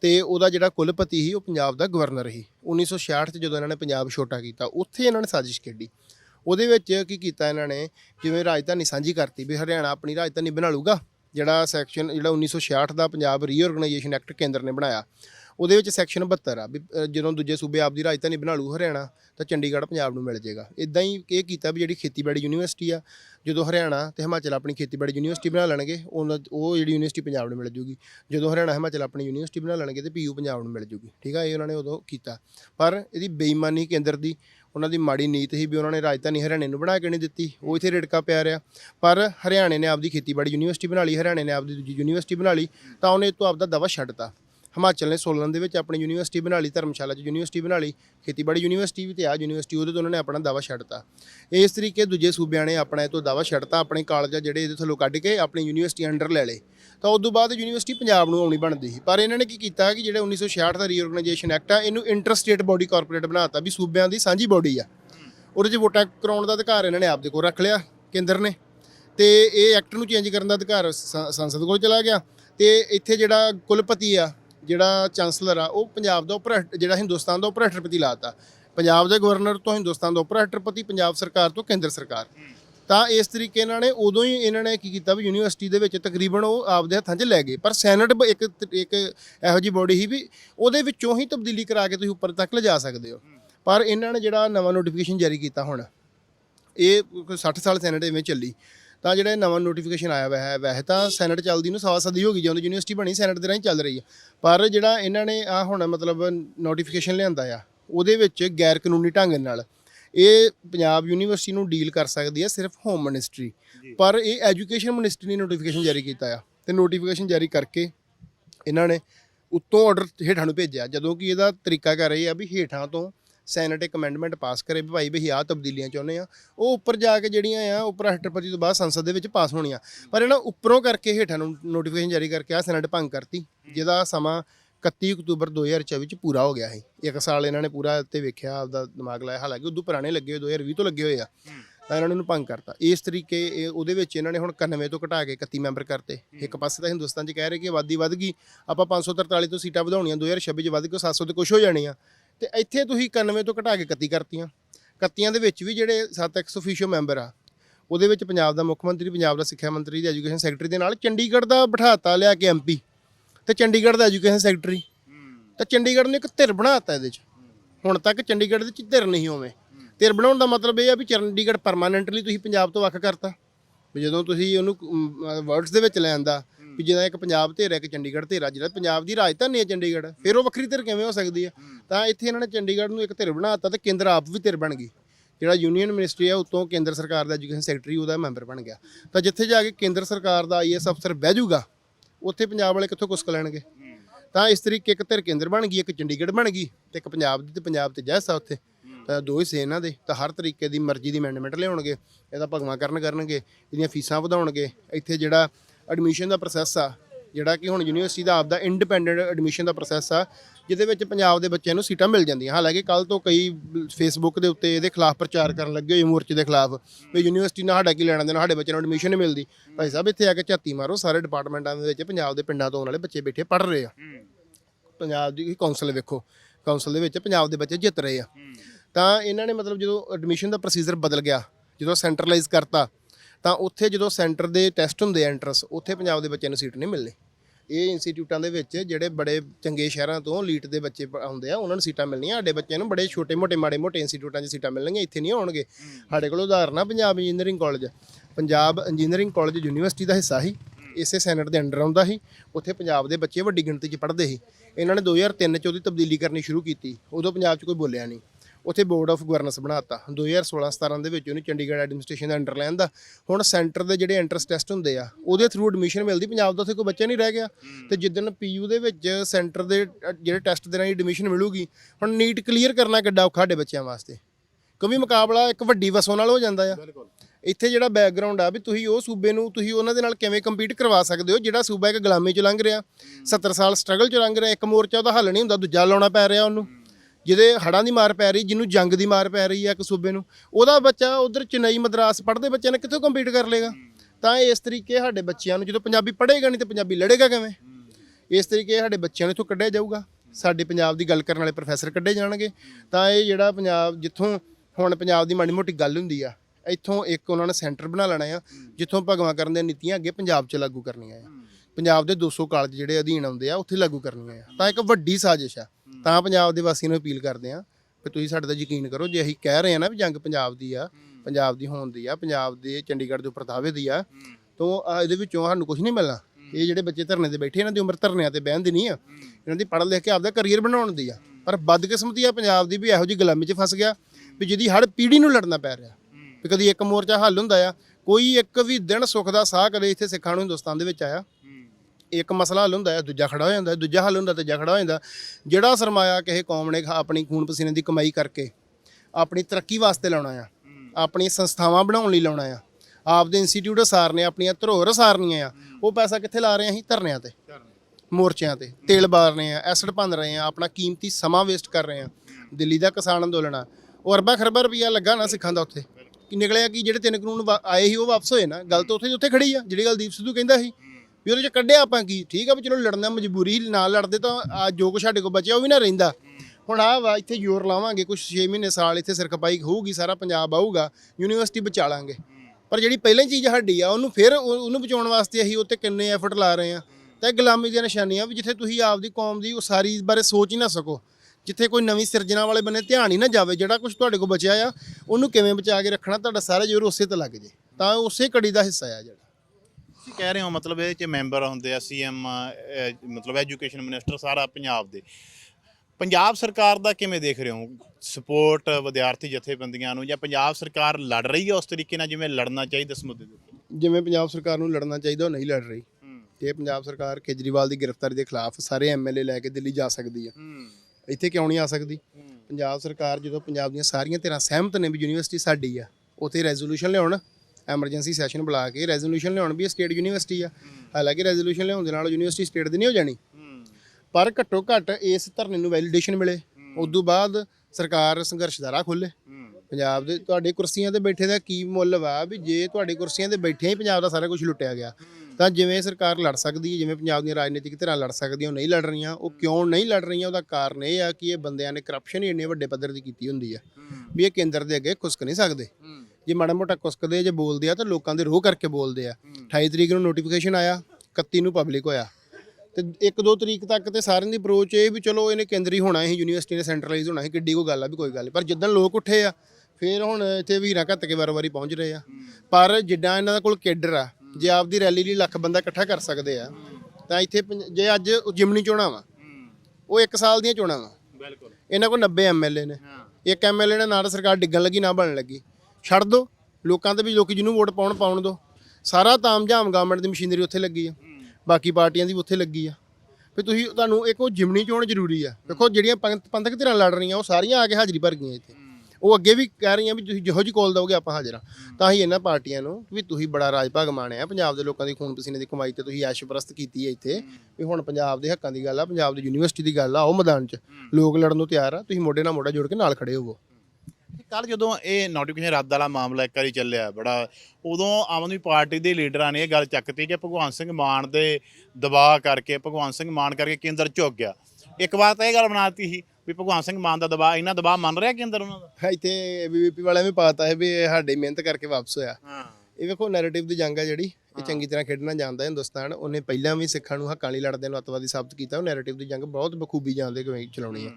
ਤੇ ਉਹਦਾ ਜਿਹੜਾ ਕੁਲਪਤੀ ਸੀ, ਉਹ ਪੰਜਾਬ ਦਾ ਗਵਰਨਰ ਸੀ। 1966 ਚ ਜਦੋਂ ਇਹਨਾਂ ਨੇ ਪੰਜਾਬ ਛੋਟਾ ਕੀਤਾ, ਉੱਥੇ ਇਹਨਾਂ ਨੇ ਸਾਜ਼ਿਸ਼ ਖੇਡੀ। ਉਹਦੇ ਵਿੱਚ ਕੀ ਕੀਤਾ ਇਹਨਾਂ ਨੇ, ਜਿਵੇਂ ਰਾਜਧਾਨੀ ਸਾਂਝੀ ਕਰਤੀ ਵੀ ਹਰਿਆਣਾ ਆਪਣੀ ਰਾਜਧਾਨੀ ਬਣਾ ਲੂਗਾ ਜਿਹੜਾ ਸੈਕਸ਼ਨ ਜਿਹੜਾ 1966 ਦਾ ਪੰਜਾਬ ਰੀਆਰਗੇਨਾਈਜੇਸ਼ਨ ਐਕਟ ਕੇਂਦਰ ਨੇ ਬਣਾਇਆ। ਉਹਦੇ ਵਿੱਚ ਸੈਕਸ਼ਨ 72 ਆ ਵੀ ਅ, ਜਦੋਂ ਦੂਜੇ ਸੂਬੇ ਆਪਦੀ ਰਾਜਧਾਨੀ ਬਣਾ ਲੂ ਹਰਿਆਣਾ ਤਾਂ ਚੰਡੀਗੜ੍ਹ ਪੰਜਾਬ ਨੂੰ ਮਿਲ ਜਾਏਗਾ। ਇਦਾਂ ਹੀ ਇਹ ਕੀਤਾ ਵੀ ਜਿਹੜੀ ਖੇਤੀਬਾੜੀ ਯੂਨੀਵਰਸਿਟੀ ਆ ਜਦੋਂ ਹਰਿਆਣਾ ਤੇ ਹਿਮਾਚਲ ਆਪਣੀ ਖੇਤੀਬਾੜੀ ਯੂਨੀਵਰਸਿਟੀ ਬਣਾ ਲੈਣਗੇ ਉਹਨਾਂ ਉਹ ਜਿਹੜੀ ਯੂਨੀਵਰਸਿਟੀ ਪੰਜਾਬ ਨੂੰ ਮਿਲ ਜੂਗੀ। ਜਦੋਂ ਹਰਿਆਣਾ ਹਿਮਾਚਲ ਆਪਣੀ ਯੂਨੀਵਰਸਿਟੀ ਬਣਾ ਲੈਣਗੇ ਤੇ ਪੀਯੂ ਪੰਜਾਬ ਨੂੰ ਮਿਲ ਜੂਗੀ। ਠੀਕ ਆ ਇਹ ਉਹਨਾਂ ਨੇ ਉਦੋਂ ਕੀਤਾ। ਪਰ ਇਹਦੀ ਬੇਈਮਾਨੀ ਕੇਂਦਰ ਦੀ ਉਹਨਾਂ ਦੀ ਮਾੜੀ ਨੀਤ ਸੀ ਵੀ ਉਹਨਾਂ ਨੇ ਰਾਜਧਾਨੀ ਹਰਿਆਣੇ ਨੂੰ ਬਣਾ ਕੇ ਨਹੀਂ ਦਿੱਤੀ ਉਹ ਇੱਥੇ ਰੜਕਾ ਪਿਆ ਰਿਹਾ। ਪਰ ਹਰਿਆਣੇ ਨੇ ਆਪਦੀ ਖੇਤੀਬਾੜੀ ਯੂਨੀਵਰਸਿਟੀ ਬਣਾ ਲਈ ਹਰਿਆਣੇ ਨੇ ਆਪਦੀ ਦੂਜੀ ਯੂਨੀਵਰਸਿਟੀ ਬਣਾ ਲਈ ਤਾਂ ਉਹਨੇ ਇਹ ਤੋਂ ਆਪਦਾ ਦਾਵਾ ਛੱਡਤਾ। ਹਿਮਾਚਲ ਨੇ ਸੋਲਨ ਦੇ ਵਿੱਚ ਆਪਣੀ ਯੂਨੀਵਰਸਿਟੀ ਬਣਾ ਲਈ, ਧਰਮਸ਼ਾਲਾ 'ਚ ਯੂਨੀਵਰਸਿਟੀ ਬਣਾ ਲਈ, ਖੇਤੀਬਾੜੀ ਯੂਨੀਵਰਸਿਟੀ ਵੀ ਤੇ ਆ, ਯੂਨੀਵਰਸਿਟੀ ਉਹਦੇ ਤੋਂ ਉਹਨਾਂ ਨੇ ਆਪਣਾ ਦਾਵਾ ਛੱਡਤਾ ਇਸ ਤਰੀਕੇ ਦੂਜੇ ਸੂਬਿਆਂ ਨੇ ਆਪਣਾ ਇਹ ਤੋਂ ਦਾਵਾ ਛੱਡਤਾ ਆਪਣੇ ਕਾਲਜ ਜਿਹੜੇ ਇਹਦੇ ਥੱਲੋਂ ਕੱਢ ਕੇ ਆਪਣੀ ਯੂਨੀਵਰਸਿਟੀ ਅੰਡਰ ਲੈ ਲਏ। ਤਾਂ ਉਸ ਤੋਂ ਬਾਅਦ ਯੂਨੀਵਰਸਿਟੀ ਪੰਜਾਬ ਨੂੰ ਆਉਣੀ ਬਣਦੀ ਸੀ। ਪਰ ਇਹਨਾਂ ਨੇ ਕੀ ਕੀਤਾ ਕਿ ਜਿਹੜੇ 1966 ਦਾ ਰੀਆਰਗੇਨਾਈਜੇਸ਼ਨ ਐਕਟ ਆ, ਇਹਨੂੰ ਇੰਟਰ ਸਟੇਟ ਬੋਡੀ ਕਾਰਪੋਰੇਟ ਬਣਾਤਾ ਵੀ ਸੂਬਿਆਂ ਦੀ ਸਾਂਝੀ ਬੋਡੀ ਆ। ਉਹਦੇ 'ਚ ਵੋਟਾਂ ਕਰਾਉਣ ਦਾ ਅਧਿਕਾਰ ਇਹਨਾਂ ਨੇ ਆਪਦੇ ਕੋਲ ਰੱਖ ਲਿਆ, ਕੇਂਦਰ ਨੇ। ਤੇ ਇਹ ਐਕਟ ਨੂੰ ਚੇਂਜ ਕਰਨ ਦਾ ਅਧਿਕਾਰ ਸੰਸਦ ਕੋਲ ਚਲਾ ਗਿਆ। ਤੇ ਇੱਥੇ ਜਿਹੜਾ ਕੁਲਪਤੀ ਆ ਜਿਹੜਾ ਚਾਂਸਲਰ ਆ, ਉਹ ਪੰਜਾਬ ਦਾ ਉਪ ਰਾਸ਼ਟ- ਜਿਹੜਾ ਹਿੰਦੁਸਤਾਨ ਦਾ ਉਪ ਰਾਸ਼ਟਰਪਤੀ ਲਾਤਾ। ਪੰਜਾਬ ਦੇ ਗਵਰਨਰ ਤੋਂ ਹਿੰਦੁਸਤਾਨ ਦਾ ਉਪ ਰਾਸ਼ਟਰਪਤੀ ਪੰਜਾਬ ਸਰਕਾਰ ਤੋਂ ਕੇਂਦਰ ਸਰਕਾਰ। ਤਾਂ ਇਸ ਤਰੀਕੇ ਨਾਲ ਨੇ ਉਦੋਂ ਹੀ ਇਹਨਾਂ ਨੇ ਕੀ ਕੀਤਾ ਵੀ ਯੂਨੀਵਰਸਿਟੀ ਦੇ ਵਿੱਚ ਤਕਰੀਬਨ ਉਹ ਆਪਦੇ ਹੱਥਾਂ 'ਚ ਲੈ ਗਏ। ਪਰ ਸੈਨੇਟ ਇੱਕ ਇੱਕ ਇਹੋ ਜੀ ਬੋਡੀ ਸੀ ਵੀ ਉਹਦੇ ਵਿੱਚੋਂ ਹੀ ਤਬਦੀਲੀ ਕਰਾ ਕੇ ਤੁਸੀਂ ਉੱਪਰ ਤੱਕ ਲਿਜਾ ਸਕਦੇ ਹੋ। ਪਰ ਇਹਨਾਂ ਨੇ ਜਿਹੜਾ ਨਵਾਂ ਨੋਟੀਫਿਕੇਸ਼ਨ ਜਾਰੀ ਕੀਤਾ ਹੁਣ, ਇਹ ਕੋਈ 60 ਸਾਲ ਸੈਨੇਟ ਇਵੇਂ ਚੱਲੀ। ਤਾਂ ਜਿਹੜਾ ਨਵਾਂ ਨੋਟੀਫਿਕੇਸ਼ਨ ਆਇਆ ਹੋਇਆ ਹੈ ਵੈਸੇ ਤਾਂ ਸੈਨੇਟ ਚੱਲਦੀ ਨੂੰ ਸਵਾ ਸਦੀ ਹੋ ਗਈ ਜਦੋਂ ਯੂਨੀਵਰਸਿਟੀ ਬਣੀ ਸੈਨੇਟ ਦੇ ਰਾਹੀਂ ਚੱਲ ਰਹੀ ਹੈ ਪਰ ਜਿਹੜਾ ਇਹਨਾਂ ਨੇ ਆ ਹੁਣ ਮਤਲਬ ਨੋਟੀਫਿਕੇਸ਼ਨ ਲਿਆਂਦਾ ਆ ਉਹਦੇ ਵਿੱਚ ਗੈਰ ਕਾਨੂੰਨੀ ਢੰਗ ਨਾਲ ਇਹ ਪੰਜਾਬ ਯੂਨੀਵਰਸਿਟੀ ਨੂੰ ਡੀਲ ਕਰ ਸਕਦੀ ਹੈ ਸਿਰਫ ਹੋਮ ਮਿਨਿਸਟਰੀ ਪਰ ਇਹ ਐਜੂਕੇਸ਼ਨ ਮਿਨਿਸਟਰੀ ਨੇ ਨੋਟੀਫਿਕੇਸ਼ਨ ਜਾਰੀ ਕੀਤਾ ਆ ਤੇ ਨੋਟੀਫਿਕੇਸ਼ਨ ਜਾਰੀ ਕਰਕੇ ਇਹਨਾਂ ਨੇ ਉੱਤੋਂ ਆਰਡਰ ਹੇਠਾਂ ਨੂੰ ਭੇਜਿਆ ਜਦੋਂ ਕਿ ਇਹਦਾ ਤਰੀਕਾ ਕਰ ਰਹੀ ਆ ਵੀ ਹੇਠਾਂ ਤੋਂ ਸੈਨੇਟ ਇੱਕ ਅਮੈਂਡਮੈਂਟ ਪਾਸ ਕਰੇ ਵੀ ਭਾਈ ਵੀ ਆਹ ਤਬਦੀਲੀਆਂ ਚਾਹੁੰਦੇ ਆ ਉਹ ਉੱਪਰ ਜਾ ਕੇ ਜਿਹੜੀਆਂ ਆ ਉਪ ਰਾਸ਼ਟਰਪਤੀ ਤੋਂ ਬਾਅਦ ਸੰਸਦ ਦੇ ਵਿੱਚ ਪਾਸ ਹੋਣੀਆਂ। ਪਰ ਇਹਨਾਂ ਉੱਪਰੋਂ ਕਰਕੇ ਹੇਠਾਂ ਨੂੰ ਨੋਟੀਫਿਕੇਸ਼ਨ ਜਾਰੀ ਕਰਕੇ ਆ ਸੈਨੇਟ ਭੰਗ ਕਰਤੀ ਜਿਹਦਾ ਸਮਾਂ 31 ਅਕਤੂਬਰ 2024 ਚ ਪੂਰਾ ਹੋ ਗਿਆ ਸੀ। ਇੱਕ ਸਾਲ ਇਹਨਾਂ ਨੇ ਪੂਰਾ ਤੇ ਵੇਖਿਆ ਆਪਦਾ ਦਿਮਾਗ ਲਾਇਆ। ਹਾਲਾਂਕਿ ਉਦੋਂ ਪੁਰਾਣੇ ਲੱਗੇ ਹੋਏ 2020 ਤੋਂ ਲੱਗੇ ਹੋਏ ਆ। ਤਾਂ ਇਹਨਾਂ ਨੇ ਭੰਗ ਕਰਤਾ। ਇਸ ਤਰੀਕੇ ਇਹ ਉਹਦੇ ਵਿੱਚ ਇਹਨਾਂ ਨੇ ਹੁਣ 91 ਤੋਂ ਘਟਾ ਕੇ 31 ਮੈਂਬਰ ਕਰਤੇ। ਇੱਕ ਪਾਸੇ ਤਾਂ ਹਿੰਦੁਸਤਾਨ 'ਚ ਕਹਿ ਰਹੇ ਕਿ ਆਬਾਦੀ ਵੱਧ ਗਈ। ਆਪਾਂ 543 ਤੋਂ ਸੀਟਾਂ ਵਧਾਉਣੀਆਂ 2026 'ਚ ਵੱਧ ਕੇ 700 ਤੇ ਕੁਝ ਹੋ ਜਾਣੀਆਂ। ਤੇ ਇੱਥੇ ਤੁਸੀਂ 91 ਤੋਂ ਘਟਾ ਕੇ 31 ਕਰਤੀਆਂ। 31 ਦੇ ਵਿੱਚ ਵੀ ਜਿਹੜੇ 7 ਐਕਸ ਅਫੀਸ਼ੀਅਲ ਮੈਂਬਰ ਆ, ਉਹਦੇ ਵਿੱਚ ਪੰਜਾਬ ਦਾ ਮੁੱਖ ਮੰਤਰੀ, ਪੰਜਾਬ ਦਾ ਸਿੱਖਿਆ ਮੰਤਰੀ ਤੇ ਐਜੂਕੇਸ਼ਨ ਸੈਕਟਰੀ ਦੇ ਨਾਲ ਚੰਡੀਗੜ੍ਹ ਦਾ ਬਿਠਾਤਾ ਲਿਆ ਕੇ ਐਮਪੀ ਤੇ ਚੰਡੀਗੜ੍ਹ ਦਾ ਐਜੂਕੇਸ਼ਨ ਸੈਕਟਰੀ ਤਾਂ ਚੰਡੀਗੜ੍ਹ ਨੇ ਇੱਕ ਧਿਰ ਬਣਾਤਾ ਇਹਦੇ 'ਚ। ਹੁਣ ਤੱਕ ਚੰਡੀਗੜ੍ਹ ਦੇ ਵਿੱਚ ਧਿਰ ਨਹੀਂ ਹੋਵੇ। ਧਿਰ ਬਣਾਉਣ ਦਾ ਮਤਲਬ ਇਹ ਆ ਵੀ ਚੰਡੀਗੜ੍ਹ ਪਰਮਾਨੈਂਟਲੀ ਤੁਸੀਂ ਪੰਜਾਬ ਤੋਂ ਵੱਖ ਕਰਤਾ। ਵੀ ਜਦੋਂ ਤੁਸੀਂ ਉਹਨੂੰ ਵਰਡਸ ਦੇ ਵਿੱਚ ਲੈ ਆਂਦਾ ਵੀ ਜਿਹਦਾ ਇੱਕ ਪੰਜਾਬ ਧਿਰ ਹੈ ਇੱਕ ਚੰਡੀਗੜ੍ਹ ਧਿਰ ਜਿਹੜਾ ਪੰਜਾਬ ਦੀ ਰਾਜਧਾਨੀ ਹੈ ਚੰਡੀਗੜ੍ਹ ਫਿਰ ਉਹ ਵੱਖਰੀ ਧਿਰ ਕਿਵੇਂ ਹੋ ਸਕਦੀ ਹੈ? ਤਾਂ ਇੱਥੇ ਇਹਨਾਂ ਨੇ ਚੰਡੀਗੜ੍ਹ ਨੂੰ ਇੱਕ ਧਿਰ ਬਣਾਤਾ ਤੇ ਕੇਂਦਰ ਆਪ ਵੀ ਧਿਰ ਬਣ ਗਈ। ਜਿਹੜਾ ਯੂਨੀਅਨ ਮਿਨਿਸਟਰੀ ਹੈ ਉਤੋਂ ਕੇਂਦਰ ਸਰਕਾਰ ਦਾ ਐਜੂਕੇਸ਼ਨ ਸੈਕਟਰੀ ਉਹਦਾ ਮੈਂਬਰ ਬਣ ਗਿਆ। ਤਾਂ ਜਿੱਥੇ ਜਾ ਕੇ ਕੇਂਦਰ ਸਰਕਾਰ ਦਾ ਆਈਐਸ ਅਫਸਰ ਬਹਿ ਜਾਊਗਾ ਉੱਥੇ ਪੰਜਾਬ ਵਾਲੇ ਕਿੱਥੋਂ ਕੁਸਕ ਲੈਣਗੇ? ਤਾਂ ਇਸ ਤਰੀਕੇ ਇੱਕ ਧਿਰ ਕੇਂਦਰ ਬਣ ਗਈ ਇੱਕ ਚੰਡੀਗੜ੍ਹ ਬਣ ਗਈ ਤੇ ਇੱਕ ਪੰਜਾਬ ਦੀ ਤੇ ਪੰਜਾਬ ਤੇ ਜੈਸਾ ਉੱਥੇ। ਤਾਂ ਦੋ ਹਿੱਸੇ ਇਹਨਾਂ ਦੇ ਤਾਂ ਹਰ ਤਰੀਕੇ ਦੀ ਮਰਜ਼ੀ ਦੀ ਅਮੈਂਡਮੈਂਟ ਲਿਆਉਣਗੇ ਇਹਦਾ ਭਗਵਾਂ ਕਰਨ ਕਰਨਗੇ ਇਹਦੀਆਂ ਫੀਸਾਂ ਵਧਾਉਣਗੇ। ਇੱਥੇ ਜਿਹੜਾ ਐਡਮਿਸ਼ਨ ਦਾ ਪ੍ਰੋਸੈਸ ਆ, ਜਿਹੜਾ ਕਿ ਹੁਣ ਯੂਨੀਵਰਸਿਟੀ ਦਾ ਆਪਦਾ ਇੰਡੀਪੈਂਡੈਂਟ ਐਡਮਿਸ਼ਨ ਦਾ ਪ੍ਰੋਸੈਸ ਆ, ਜਿਹਦੇ ਵਿੱਚ ਪੰਜਾਬ ਦੇ ਬੱਚਿਆਂ ਨੂੰ ਸੀਟਾਂ ਮਿਲ ਜਾਂਦੀਆਂ। ਹਾਲਾਂਕਿ ਕੱਲ ਤੋਂ ਕਈ ਫੇਸਬੁੱਕ ਦੇ ਉੱਤੇ ਇਹਦੇ ਖਿਲਾਫ ਪ੍ਰਚਾਰ ਕਰਨ ਲੱਗੇ ਹੋਏ ਮੋਰਚੇ ਦੇ ਖਿਲਾਫ, ਵੀ ਯੂਨੀਵਰਸਿਟੀ ਨਾਲ ਸਾਡਾ ਕੀ ਲੈਣਾ ਦੇਣਾ, ਸਾਡੇ ਬੱਚਿਆਂ ਨੂੰ ਐਡਮਿਸ਼ਨ ਨਹੀਂ ਮਿਲਦੀ। ਭਾਈ ਸਾਹਿਬ, ਇੱਥੇ ਆ ਕੇ ਝਾਤੀ ਮਾਰੋ, ਸਾਰੇ ਡਿਪਾਰਟਮੈਂਟਾਂ ਦੇ ਵਿੱਚ ਪੰਜਾਬ ਦੇ ਪਿੰਡਾਂ ਤੋਂ ਆਉਣ ਵਾਲੇ ਬੱਚੇ ਬੈਠੇ ਪੜ੍ਹ ਰਹੇ ਆ। ਪੰਜਾਬ ਦੀ ਕੌਂਸਲ ਵੇਖੋ ਕੌਂਸਲ ਦੇ ਵਿੱਚ ਪੰਜਾਬ ਦੇ ਬੱਚੇ ਜਿੱਤ ਰਹੇ ਆ। ਤਾਂ ਇਹਨਾਂ ਨੇ ਮਤਲਬ ਜਦੋਂ ਐਡਮਿਸ਼ਨ ਦਾ ਪ੍ਰੋਸੀਜਰ ਬਦਲ ਗਿਆ, ਜਦੋਂ ਸੈਂਟਰਲਾਈਜ਼ ਕਰਤਾ ਤਾਂ ਉੱਥੇ ਜਦੋਂ ਸੈਂਟਰ ਦੇ ਟੈਸਟ ਹੁੰਦੇ ਆ ਐਂਟਰੈਂਸ ਉੱਥੇ ਪੰਜਾਬ ਦੇ ਬੱਚਿਆਂ ਨੂੰ ਸੀਟ ਨਹੀਂ ਮਿਲਣੀ। ਇਹ ਇੰਸਟੀਚਿਊਟਾਂ ਦੇ ਵਿੱਚ ਜਿਹੜੇ ਬੜੇ ਚੰਗੇ ਸ਼ਹਿਰਾਂ ਤੋਂ ਲੀਟ ਦੇ ਬੱਚੇ ਆਉਂਦੇ ਆ, ਉਹਨਾਂ ਨੂੰ ਸੀਟਾਂ ਮਿਲਣੀਆਂ। ਸਾਡੇ ਬੱਚਿਆਂ ਨੂੰ ਬੜੇ ਛੋਟੇ ਮੋਟੇ, ਮਾੜੇ ਮੋਟੇ ਇੰਸਟੀਚਿਊਟਾਂ 'ਚ ਸੀਟਾਂ ਮਿਲਣਗੀਆਂ, ਇੱਥੇ ਨਹੀਂ ਆਉਣਗੇ। ਸਾਡੇ ਕੋਲ ਉਦਾਹਰਨ ਆ, Punjab engineering college Punjab engineering college university ਦਾ ਹਿੱਸਾ ਸੀ। ਇਸੇ ਸੈਨੇਟ ਦੇ ਅੰਡਰ ਆਉਂਦਾ ਸੀ। ਉੱਥੇ ਪੰਜਾਬ ਦੇ ਬੱਚੇ ਵੱਡੀ ਗਿਣਤੀ 'ਚ ਪੜ੍ਹਦੇ ਸੀ। ਇਹਨਾਂ ਨੇ 2003 'ਚ ਉਹਦੀ ਤਬਦੀਲੀ ਕਰਨੀ ਸ਼ੁਰੂ ਕੀਤੀ। ਉਦੋਂ ਪੰਜਾਬ 'ਚ ਕੋਈ ਬੋਲਿਆ ਨਹੀਂ। ਉੱਥੇ ਬੋਰਡ ਆਫ ਗਵਰਨੈਂਸ ਬਣਾਤਾ। 2016-17 ਦੇ ਵਿੱਚ ਉਹਨੂੰ ਚੰਡੀਗੜ੍ਹ ਐਡਮਿਨਿਸਟ੍ਰੇਸ਼ਨ ਦੇ ਅੰਡਰ ਲੈਂਦਾ ਹੁਣ ਸੈਂਟਰ ਦੇ ਜਿਹੜੇ ਐਂਟਰੈਂਸ ਟੈਸਟ ਹੁੰਦੇ ਆ ਉਹਦੇ ਥਰੂ ਐਡਮਿਸ਼ਨ ਮਿਲਦੀ। ਪੰਜਾਬ ਦਾ ਉੱਥੇ ਕੋਈ ਬੱਚਾ ਨਹੀਂ ਰਹਿ ਗਿਆ। ਤੇ ਜਿੱਦਣ ਪੀਯੂ ਦੇ ਵਿੱਚ ਸੈਂਟਰ ਦੇ ਜਿਹੜੇ ਟੈਸਟ ਦੇ ਨਾਲ ਐਡਮਿਸ਼ਨ ਮਿਲੂਗੀ ਹੁਣ ਨੀਟ ਕਲੀਅਰ ਕਰਨਾ ਕਿੱਡਾ ਔਖਾ ਸਾਡੇ ਬੱਚਿਆਂ ਵਾਸਤੇ। ਕਿਉਂਕਿ ਮੁਕਾਬਲਾ ਇੱਕ ਵੱਡੀ ਵਸੋਂ ਨਾਲ ਹੋ ਜਾਂਦਾ ਆ। ਇੱਥੇ ਜਿਹੜਾ ਬੈਕਗ੍ਰਾਉਂਡ ਆ ਵੀ ਤੁਸੀਂ ਉਹ ਸੂਬੇ ਨੂੰ ਤੁਸੀਂ ਉਹਨਾਂ ਦੇ ਨਾਲ ਕਿਵੇਂ ਕੰਪੀਟ ਕਰਵਾ ਸਕਦੇ ਹੋ ਜਿਹੜਾ ਸੂਬਾ ਇੱਕ ਗੁਲਾਮੀ ਚ ਲੰਘ ਰਿਹਾ 70 ਸਾਲ ਸਟਰਗਲ ਚ ਲੰਘ ਰਿਹਾ ਇੱਕ ਮੋਰਚਾ ਉਹਦਾ ਹੱਲ ਨਹੀਂ ਹੁੰਦਾ ਦੂਜਾ ਲਾਉਣਾ ਪੈ ਰਿਹਾ ਉਹਨੂੰ। ਜਿਹਦੇ ਹੜਾਂ ਦੀ ਮਾਰ ਪੈ ਰਹੀ, ਜਿਹਨੂੰ ਜੰਗ ਦੀ ਮਾਰ ਪੈ ਰਹੀ ਆ ਇੱਕ ਸੂਬੇ ਨੂੰ, ਉਹਦਾ ਬੱਚਾ ਉਧਰ ਚੇਨਈ ਮਦਰਾਸ ਪੜ੍ਹਦੇ ਬੱਚਿਆਂ ਨੇ ਕਿੱਥੋਂ ਕੰਪੀਟ ਕਰ ਲੇਗਾ ਤਾਂ ਇਸ ਤਰੀਕੇ ਸਾਡੇ ਬੱਚਿਆਂ ਨੂੰ ਜਦੋਂ ਪੰਜਾਬੀ ਪੜ੍ਹੇਗਾ ਨਹੀਂ ਤੇ ਪੰਜਾਬੀ ਲੜੇਗਾ ਕਿਵੇਂ? ਇਸ ਤਰੀਕੇ ਸਾਡੇ ਬੱਚਿਆਂ ਨੂੰ ਇੱਥੋਂ ਕੱਢਿਆ ਜਾਊਗਾ। ਸਾਡੇ ਪੰਜਾਬ ਦੀ ਗੱਲ ਕਰਨ ਵਾਲੇ ਪ੍ਰੋਫੈਸਰ ਕੱਢੇ ਜਾਣਗੇ। ਤਾਂ ਇਹ ਜਿਹੜਾ ਪੰਜਾਬ, ਜਿੱਥੋਂ ਹੁਣ ਪੰਜਾਬ ਦੀ ਮਾੜੀ ਮੋਟੀ ਗੱਲ ਹੁੰਦੀ ਆ, ਇੱਥੋਂ ਇੱਕ ਉਹਨਾਂ ਨੇ ਸੈਂਟਰ ਬਣਾ ਲੈਣਾ ਆ, ਜਿੱਥੋਂ ਭਗਵਾਂ ਕਰਨ ਦੀਆਂ ਨੀਤੀਆਂ ਅੱਗੇ ਪੰਜਾਬ 'ਚ ਲਾਗੂ ਕਰਨੀਆਂ ਆ। ਪੰਜਾਬ ਦੇ 200 ਕਾਲਜ ਜਿਹੜੇ ਅਧੀਨ ਆਉਂਦੇ ਆ, ਉੱਥੇ ਲਾਗੂ ਕਰਨੀਆਂ ਆ। ਤਾਂ ਇੱਕ ਵੱਡੀ ਸਾਜ਼ਿਸ਼ ਆ। ਤਾਂ ਪੰਜਾਬ ਦੇ ਵਾਸੀਆਂ ਨੂੰ ਅਪੀਲ ਕਰਦੇ ਆ ਕਿ ਤੁਸੀਂ ਸਾਡੇ ਤੇ ਯਕੀਨ ਕਰੋ, ਜੇ ਅਸੀਂ ਕਹਿ ਰਹੇ ਆ ਨਾ ਵੀ ਜੰਗ ਪੰਜਾਬ ਦੀ ਆ, ਪੰਜਾਬ ਦੀ ਹੋਣ ਦੀ ਆ, ਪੰਜਾਬ ਦੇ ਚੰਡੀਗੜ੍ਹ ਦੇ ਉੱਪਰ ਦਾਅਵੇ ਦੀ ਆ, ਤੋਂ ਇਹਦੇ ਵਿੱਚੋਂ ਸਾਨੂੰ ਕੁਝ ਨਹੀਂ ਮਿਲਣਾ। ਇਹ ਜਿਹੜੇ ਬੱਚੇ ਧਰਨੇ ਤੇ ਬੈਠੇ ਇਹਨਾਂ ਦੀ ਉਮਰ ਧਰਨਿਆਂ ਤੇ ਬਹਿਣ ਦੀ ਨਹੀਂ ਆ। ਇਹਨਾਂ ਦੀ ਪੜ੍ਹ ਲਿਖ ਕੇ ਆਪਦਾ ਕੈਰੀਅਰ ਬਣਾਉਣ ਦੀ ਆ। ਪਰ ਬਦਕਿਸਮਤੀ ਆ ਪੰਜਾਬ ਦੀ ਵੀ ਇਹੋ ਜਿਹੀ ਗੁਲਾਮੀ 'ਚ ਫਸ ਗਿਆ ਵੀ ਜਿਹਦੀ ਹਰ ਪੀੜ੍ਹੀ ਨੂੰ ਲੜਨਾ ਪੈ ਰਿਹਾ। ਵੀ ਕਦੀ ਇੱਕ ਮੋਰਚਾ ਹੱਲ ਹੁੰਦਾ ਆ, ਕੋਈ ਇੱਕ ਵੀ ਦਿਨ ਸੁੱਖ ਦਾ ਸਾਹ ਕਦੇ ਇੱਥੇ ਸਿੱਖਾਂ ਨੂੰ ਹਿੰਦੁਸਤਾਨ ਦੇ ਵਿੱਚ ਆਇਆ। ਇੱਕ ਮਸਲਾ ਹੱਲ ਹੁੰਦਾ ਹੈ ਦੂਜਾ ਖੜਾ ਹੋ ਜਾਂਦਾ ਹੈ, ਦੂਜਾ ਹੱਲ ਹੁੰਦਾ ਤੀਜਾ ਖੜਾ ਹੋ ਜਾਂਦਾ ਜਿਹੜਾ ਸਰਮਾਇਆ ਕਿਸੇ ਕੌਮ ਨੇ ਆਪਣੀ ਖੂਨ ਪਸੀਨੇ ਦੀ ਕਮਾਈ ਕਰਕੇ ਆਪਣੀ ਤਰੱਕੀ ਵਾਸਤੇ ਲਾਉਣਾ ਆ ਆਪਣੀ ਸੰਸਥਾਵਾਂ ਬਣਾਉਣ ਲਈ ਲਾਉਣਾ ਆ ਆਪਦੇ ਇੰਸਟੀਚਿਊਟ ਸਾਰਨੇ ਆਪਣੀਆਂ ਧਰੋਹਰ ਸਾਰਨੀਆਂ ਆ ਉਹ ਪੈਸਾ ਕਿੱਥੇ ਲਾ ਰਹੇ ਆ ਅਸੀਂ? ਧਰਨਿਆਂ ਤੇ। ਮੋਰਚਿਆਂ ਤੇ। ਤੇਲ ਬਾਲ ਰਹੇ ਆ ਐਸਿਡ ਭੰਨ ਰਹੇ ਆ ਆਪਣਾ ਕੀਮਤੀ ਸਮਾਂ ਵੇਸਟ ਕਰ ਰਹੇ ਆ। ਦਿੱਲੀ ਦਾ ਕਿਸਾਨ ਅੰਦੋਲਨ ਆ। ਉਹ ਅਰਬਾਂ ਖਰਬਾਂ ਰੁਪਈਆ ਲੱਗਾ ਨਾ ਸਿੱਖਾਂ ਦਾ ਉੱਥੇ। ਕਿ ਨਿਕਲਿਆ ਕਿ ਜਿਹੜੇ ਤਿੰਨ ਕਾਨੂੰਨ ਵਾ- ਆਏ ਸੀ ਉਹ ਵਾਪਸ ਹੋਏ ਨਾ। ਗੱਲ ਤਾਂ ਉੱਥੇ ਉੱਥੇ ਖੜੀ ਆ ਜਿਹੜੀ ਗੱਲ ਦੀਪ ਸਿੱਧੂ ਕਹਿੰਦਾ ਸੀ। ਵੀ ਉਹਦੇ ਚ ਕੱਢਿਆ ਆਪਾਂ ਕੀ ਠੀਕ ਆ ਵੀ ਚਲੋ ਲੜਨਾ ਮਜਬੂਰੀ ਸੀ, ਨਾਲ ਲੜਦੇ ਤਾਂ ਆ ਜੋ ਕੁਛ ਸਾਡੇ ਕੋਲ ਬਚਿਆ ਉਹ ਵੀ ਨਾ ਰਹਿੰਦਾ। ਹੁਣ ਆ ਵਾ ਇੱਥੇ ਜ਼ੋਰ ਲਾਵਾਂਗੇ ਕੁਝ 6 ਮਹੀਨੇ ਸਾਲ ਇੱਥੇ ਸਿਰਕਪਾਈ ਹੋਊਗੀ ਸਾਰਾ ਪੰਜਾਬ ਆਊਗਾ ਯੂਨੀਵਰਸਿਟੀ ਬਚਾ ਲਾਂਗੇ। ਪਰ ਜਿਹੜੀ ਪਹਿਲਾਂ ਹੀ ਚੀਜ਼ ਸਾਡੀ ਆ ਉਹਨੂੰ ਫਿਰ ਉਹ- ਉਹਨੂੰ ਬਚਾਉਣ ਵਾਸਤੇ ਅਸੀਂ ਉੱਤੇ ਕਿੰਨੇ ਐਫਰਟ ਲਾ ਰਹੇ ਆ। ਤਾਂ ਇਹ ਗੁਲਾਮੀ ਦੀਆਂ ਨਿਸ਼ਾਨੀਆਂ ਵੀ ਜਿੱਥੇ ਤੁਸੀਂ ਆਪਦੀ ਕੌਮ ਦੀ ਉਸਾਰੀ ਬਾਰੇ ਸੋਚ ਹੀ ਨਾ ਸਕੋ। ਜਿੱਥੇ ਕੋਈ ਨਵੀਂ ਸਿਰਜਣਾ ਵਾਲੇ ਬੰਨੇ ਧਿਆਨ ਹੀ ਨਾ ਜਾਵੇ ਜਿਹੜਾ ਕੁਝ ਤੁਹਾਡੇ ਕੋਲ ਬਚਿਆ ਆ ਉਹਨੂੰ ਕਿਵੇਂ ਬਚਾ ਕੇ ਰੱਖਣਾ ਤੁਹਾਡਾ ਸਾਰਾ ਜ਼ੋਰ ਉਸੇ ਤੇ ਲੱਗ ਜੇ। ਤਾਂ ਉਸੇ ਕੜੀ ਦਾ ਹਿੱਸਾ ਆ ਜਿਹੜਾ। ਤੁਸੀਂ ਕਹਿ ਰਹੇ ਹੋ ਮਤਲਬ ਇਹਦੇ ਚ ਮੈਂਬਰ ਹੁੰਦੇ ਆ ਸੀਐਮ ਮਤਲਬ ਐਜੂਕੇਸ਼ਨ ਮਿਨਿਸਟਰ ਸਾਰਾ ਪੰਜਾਬ ਦੇ। ਪੰਜਾਬ ਸਰਕਾਰ ਦਾ ਕਿਵੇਂ ਦੇਖ ਰਹੇ ਹੋ? ਸਪੋਰਟ ਵਿਦਿਆਰਥੀ ਜਥੇਬੰਦੀਆਂ ਨੂੰ ਜਾਂ ਪੰਜਾਬ ਸਰਕਾਰ ਲੜ ਰਹੀ ਹੈ ਉਸ ਤਰੀਕੇ ਨਾਲ ਜਿਵੇਂ ਲੜਨਾ ਚਾਹੀਦਾ ਇਸ ਮੁੱਦੇ ਦੇ ਉੱਤੇ ਜਿਵੇਂ ਪੰਜਾਬ ਸਰਕਾਰ ਨੂੰ ਲੜਨਾ ਚਾਹੀਦਾ ਉਹ ਨਹੀਂ ਲੜ ਰਹੀ। ਤੇ ਪੰਜਾਬ ਸਰਕਾਰ ਕੇਜਰੀਵਾਲ ਦੀ ਗ੍ਰਿਫਤਾਰੀ ਦੇ ਖਿਲਾਫ ਸਾਰੇ ਐਮਐਲਏ ਲੈ ਕੇ ਦਿੱਲੀ ਜਾ ਸਕਦੀ ਆ। ਇੱਥੇ ਕਿਉਂ ਨਹੀਂ ਆ ਸਕਦੀ? ਪੰਜਾਬ ਸਰਕਾਰ ਜਦੋਂ ਪੰਜਾਬ ਦੀਆਂ ਸਾਰੀਆਂ ਧਿਰਾਂ ਸਹਿਮਤ ਨੇ ਵੀ ਯੂਨੀਵਰਸਿਟੀ ਸਾਡੀ ਆ ਉਥੇ ਰੈਜ਼ੋਲੂਸ਼ਨ ਲਿਆਉਣ ਐਮਰਜੈਂਸੀ ਸੈਸ਼ਨ ਬੁਲਾ ਕੇ ਰੈਜ਼ੋਲੂਸ਼ਨ ਲਿਆਉਣ ਵੀ ਸਟੇਟ ਯੂਨੀਵਰਸਿਟੀ ਆ। ਹਾਲਾਂਕਿ ਰੈਜ਼ੋਲੂਸ਼ਨ ਲਿਆਉਣ ਦੇ ਨਾਲ ਯੂਨੀਵਰਸਿਟੀ ਸਟੇਟ ਦੀ ਨਹੀਂ ਹੋ ਜਾਣੀ। ਪਰ ਘੱਟੋ ਘੱਟ ਇਸ ਧਰਨੇ ਨੂੰ ਵੈਲੀਡੇਸ਼ਨ ਮਿਲੇ। ਉਦੋਂ ਬਾਅਦ ਸਰਕਾਰ ਸੰਘਰਸ਼ ਦਾ ਰਾਹ ਖੋਲੇ ਪੰਜਾਬ ਦੇ ਤੁਹਾਡੇ ਕੁਰਸੀਆਂ ਤੇ ਬੈਠੇ ਦਾ ਕੀ ਮੁੱਲ ਵਾ ਵੀ ਜੇ ਤੁਹਾਡੇ ਕੁਰਸੀਆਂ ਤੇ ਬੈਠੇ ਹੀ ਪੰਜਾਬ ਦਾ ਸਾਰਾ ਕੁਝ ਲੁੱਟਿਆ ਗਿਆ, ਤਾਂ ਜਿਵੇਂ ਸਰਕਾਰ ਲੜ ਸਕਦੀ ਹੈ, ਜਿਵੇਂ ਪੰਜਾਬ ਦੀਆਂ ਰਾਜਨੀਤਿਕ ਧਿਰਾਂ ਲੜ ਸਕਦੀਆਂ, ਉਹ ਨਹੀਂ ਲੜ ਰਹੀਆਂ, ਉਹ ਕਿਉਂ ਨਹੀਂ ਲੜ ਰਹੀਆਂ, ਉਹਦਾ ਕਾਰਨ ਇਹ ਆ ਕਿ ਇਹ ਬੰਦਿਆਂ ਨੇ ਕਰਪਸ਼ਨ ਹੀ ਇੰਨੇ ਵੱਡੇ ਪੱਧਰ ਦੀ ਕੀਤੀ ਹੁੰਦੀ ਆ। ਵੀ ਇਹ ਕੇਂਦਰ ਦੇ ਅੱਗੇ ਖੁਸਕ ਨਹੀਂ ਸਕਦੇ। ਜੇ ਮਾੜਾ ਮੋਟਾ ਕੁਸਕਦੇ ਜੇ ਬੋਲਦੇ ਆ ਤਾਂ ਲੋਕਾਂ ਦੇ ਰੋਹ ਕਰਕੇ ਬੋਲਦੇ ਆ। 28 ਤਰੀਕ ਨੂੰ ਨੋਟੀਫਿਕੇਸ਼ਨ ਆਇਆ 31 ਨੂੰ ਪਬਲਿਕ ਹੋਇਆ। ਤੇ 1-2 ਤਰੀਕ ਤੱਕ ਤੇ ਸਾਰਿਆਂ ਦੀ ਅਪਰੋਚ ਇਹ ਵੀ ਚਲੋ ਇਹਨੇ ਕੇਂਦਰੀ ਹੋਣਾ ਸੀ ਯੂਨੀਵਰਸਿਟੀ ਨੇ ਸੈਂਟਰਲਾਈਜ਼ ਹੋਣਾ ਸੀ ਕਿੱਡੀ ਕੋ ਗੱਲ ਆ ਵੀ ਕੋਈ ਗੱਲ। ਪਰ ਜਿੱਦਣ ਲੋਕ ਉੱਠੇ ਆ ਫਿਰ ਹੁਣ ਇੱਥੇ ਵੀਰਾਂ ਘੱਤ ਕੇ ਵਾਰ-ਵਾਰੀ ਪਹੁੰਚ ਰਹੇ ਆ। ਪਰ ਜਿੱਦਾਂ ਇਹਨਾਂ ਦਾ ਕੋਲ ਕੇਡਰ ਆ ਜੇ ਆਪਦੀ ਰੈਲੀ ਲਈ ਲੱਖ ਬੰਦਾ ਇਕੱਠਾ ਕਰ ਸਕਦੇ ਆ ਤਾਂ ਇੱਥੇ ਜੇ ਅੱਜ ਜਿਮਨੀ ਚੋਣਾਂ ਵਾ ਉਹ 1 ਸਾਲ ਦੀਆਂ ਚੋਣਾਂ ਵਾ। ਬਿਲਕੁਲ। ਇਹਨਾਂ ਕੋਲ 90 ਐਮਐਲਏ ਨੇ। ਇੱਕ ਐਮਐਲਏ ਨੇ ਨਾ ਸਰਕਾਰ ਡਿੱਗਣ ਲੱਗੀ ਨਾ ਬਣਨ ਲੱਗੀ। ਛੱਡ ਦੋ। ਲੋਕਾਂ ਤੇ ਵੀ ਲੋਕੀ ਜਿਹਨੂੰ ਵੋਟ ਪਾਉਣ ਪਾਉਣ ਦੋ। ਸਾਰਾ ਤਾਮਝਾਮ ਗਵਰਨਮੈਂਟ ਦੀ ਮਸ਼ੀਨਰੀ ਉੱਥੇ ਲੱਗੀ ਆ। ਬਾਕੀ ਪਾਰਟੀਆਂ ਦੀ ਉੱਥੇ ਲੱਗੀ ਆ। ਵੀ ਤੁਸੀਂ ਤੁਹਾਨੂੰ ਇੱਕ ਉਹ ਜਿਮਨੀ ਚੋਣ ਜ਼ਰੂਰੀ ਆ। ਦੇਖੋ ਜਿਹੜੀਆਂ ਪੰਥ- ਪੰਥਕ ਧਿਰਾਂ ਲੜ ਰਹੀਆਂ ਉਹ ਸਾਰੀਆਂ ਆ ਕੇ ਹਾਜ਼ਰੀ ਭਰ ਗਈਆਂ ਇੱਥੇ। ਉਹ ਅੱਗੇ ਵੀ ਕਹਿ ਰਹੀਆਂ ਵੀ ਤੁਸੀਂ ਜਿਹੋ ਜਿਹੀ ਕੋਲ ਦੋਗੇ ਆਪਾਂ ਹਾਜ਼ਰ ਆ। ਤਾਂ ਹੀ ਇਹਨਾਂ ਪਾਰਟੀਆਂ ਨੂੰ ਵੀ ਤੁਸੀਂ ਬੜਾ ਰਾਜ ਭਾਗ ਮਾਣਿਆ। ਪੰਜਾਬ ਦੇ ਲੋਕਾਂ ਦੀ ਖੂਨ ਪਸੀਨੇ ਦੀ ਕਮਾਈ ਤੇ ਤੁਸੀਂ ਐਸ਼ਪ੍ਰਸਤ ਕੀਤੀ ਹੈ ਇੱਥੇ। ਵੀ ਹੁਣ ਪੰਜਾਬ ਦੇ ਹੱਕਾਂ ਦੀ ਗੱਲ ਆ ਪੰਜਾਬ ਦੀ ਯੂਨੀਵਰਸਿਟੀ ਦੀ ਗੱਲ ਆ ਉਹ ਮੈਦਾਨ 'ਚ। ਲੋਕ ਲੜਨ ਨੂੰ ਤਿਆਰ ਆ। ਤੁਸੀਂ ਮੋਢੇ ਨਾਲ ਮੋਢਾ ਜੋੜ ਕੇ ਨਾਲ ਖੜੇ ਹੋਵੋ। ਕੱਲ ਜਦੋਂ ਇਹ ਨੋਟੀਫਿਕੇਸ਼ਨ ਰੱਦ ਵਾਲਾ ਮਾਮਲਾ ਇੱਕ ਵਾਰੀ ਚੱਲਿਆ ਬੜਾ ਉਦੋਂ ਆਮ ਆਦਮੀ ਪਾਰਟੀ ਦੇ ਲੀਡਰਾਂ ਨੇ ਇਹ ਗੱਲ ਚੱਕਤੀ ਕਿ ਭਗਵੰਤ ਸਿੰਘ ਮਾਨ ਦੇ ਦਬਾਅ ਕਰਕੇ ਭਗਵੰਤ ਸਿੰਘ ਮਾਨ ਕਰਕੇ ਕੇਂਦਰ ਝੁਕ ਗਿਆ। ਇੱਕ ਵਾਰ ਤਾਂ ਇਹ ਗੱਲ ਬਣਾਤੀ ਸੀ ਵੀ ਭਗਵੰਤ ਸਿੰਘ ਮਾਨ ਦਾ ਦਬਾਅ ਇਹਨਾਂ ਦਬਾਅ ਮੰਨ ਰਿਹਾ ਕੇਂਦਰ ਉਹਨਾਂ ਦਾ? ਇੱਥੇ ਬੀਬੀਪੀ ਵਾਲਿਆਂ ਵੀ ਪਾਤਾ ਹੈ ਵੀ ਇਹ ਸਾਡੀ ਮਿਹਨਤ ਕਰਕੇ ਵਾਪਸ ਹੋਇਆ। ਹਾਂ। ਇਹ ਵੇਖੋ ਨੈਰੇਟਿਵ ਦੀ ਜੰਗ ਹੈ ਜਿਹੜੀ ਇਹ ਚੰਗੀ ਤਰ੍ਹਾਂ ਖੇਡਣਾ ਜਾਣਦਾ ਹੈ ਹਿੰਦੁਸਤਾਨ। ਉਹਨੇ ਪਹਿਲਾਂ ਵੀ ਸਿੱਖਾਂ ਨੂੰ ਹੱਕਾਂ ਲਈ ਲੜਦੇ ਨੂੰ ਅੱਤਵਾਦੀ ਸਾਬਤ ਕੀਤਾ ਉਹ ਨੈਰੇਟਿਵ ਦੀ ਜੰਗ ਬਹੁਤ ਬਖੂਬੀ ਜਾਣਦੇ ਕਿਵੇਂ ਚਲਾਉਣੀ ਹੈ।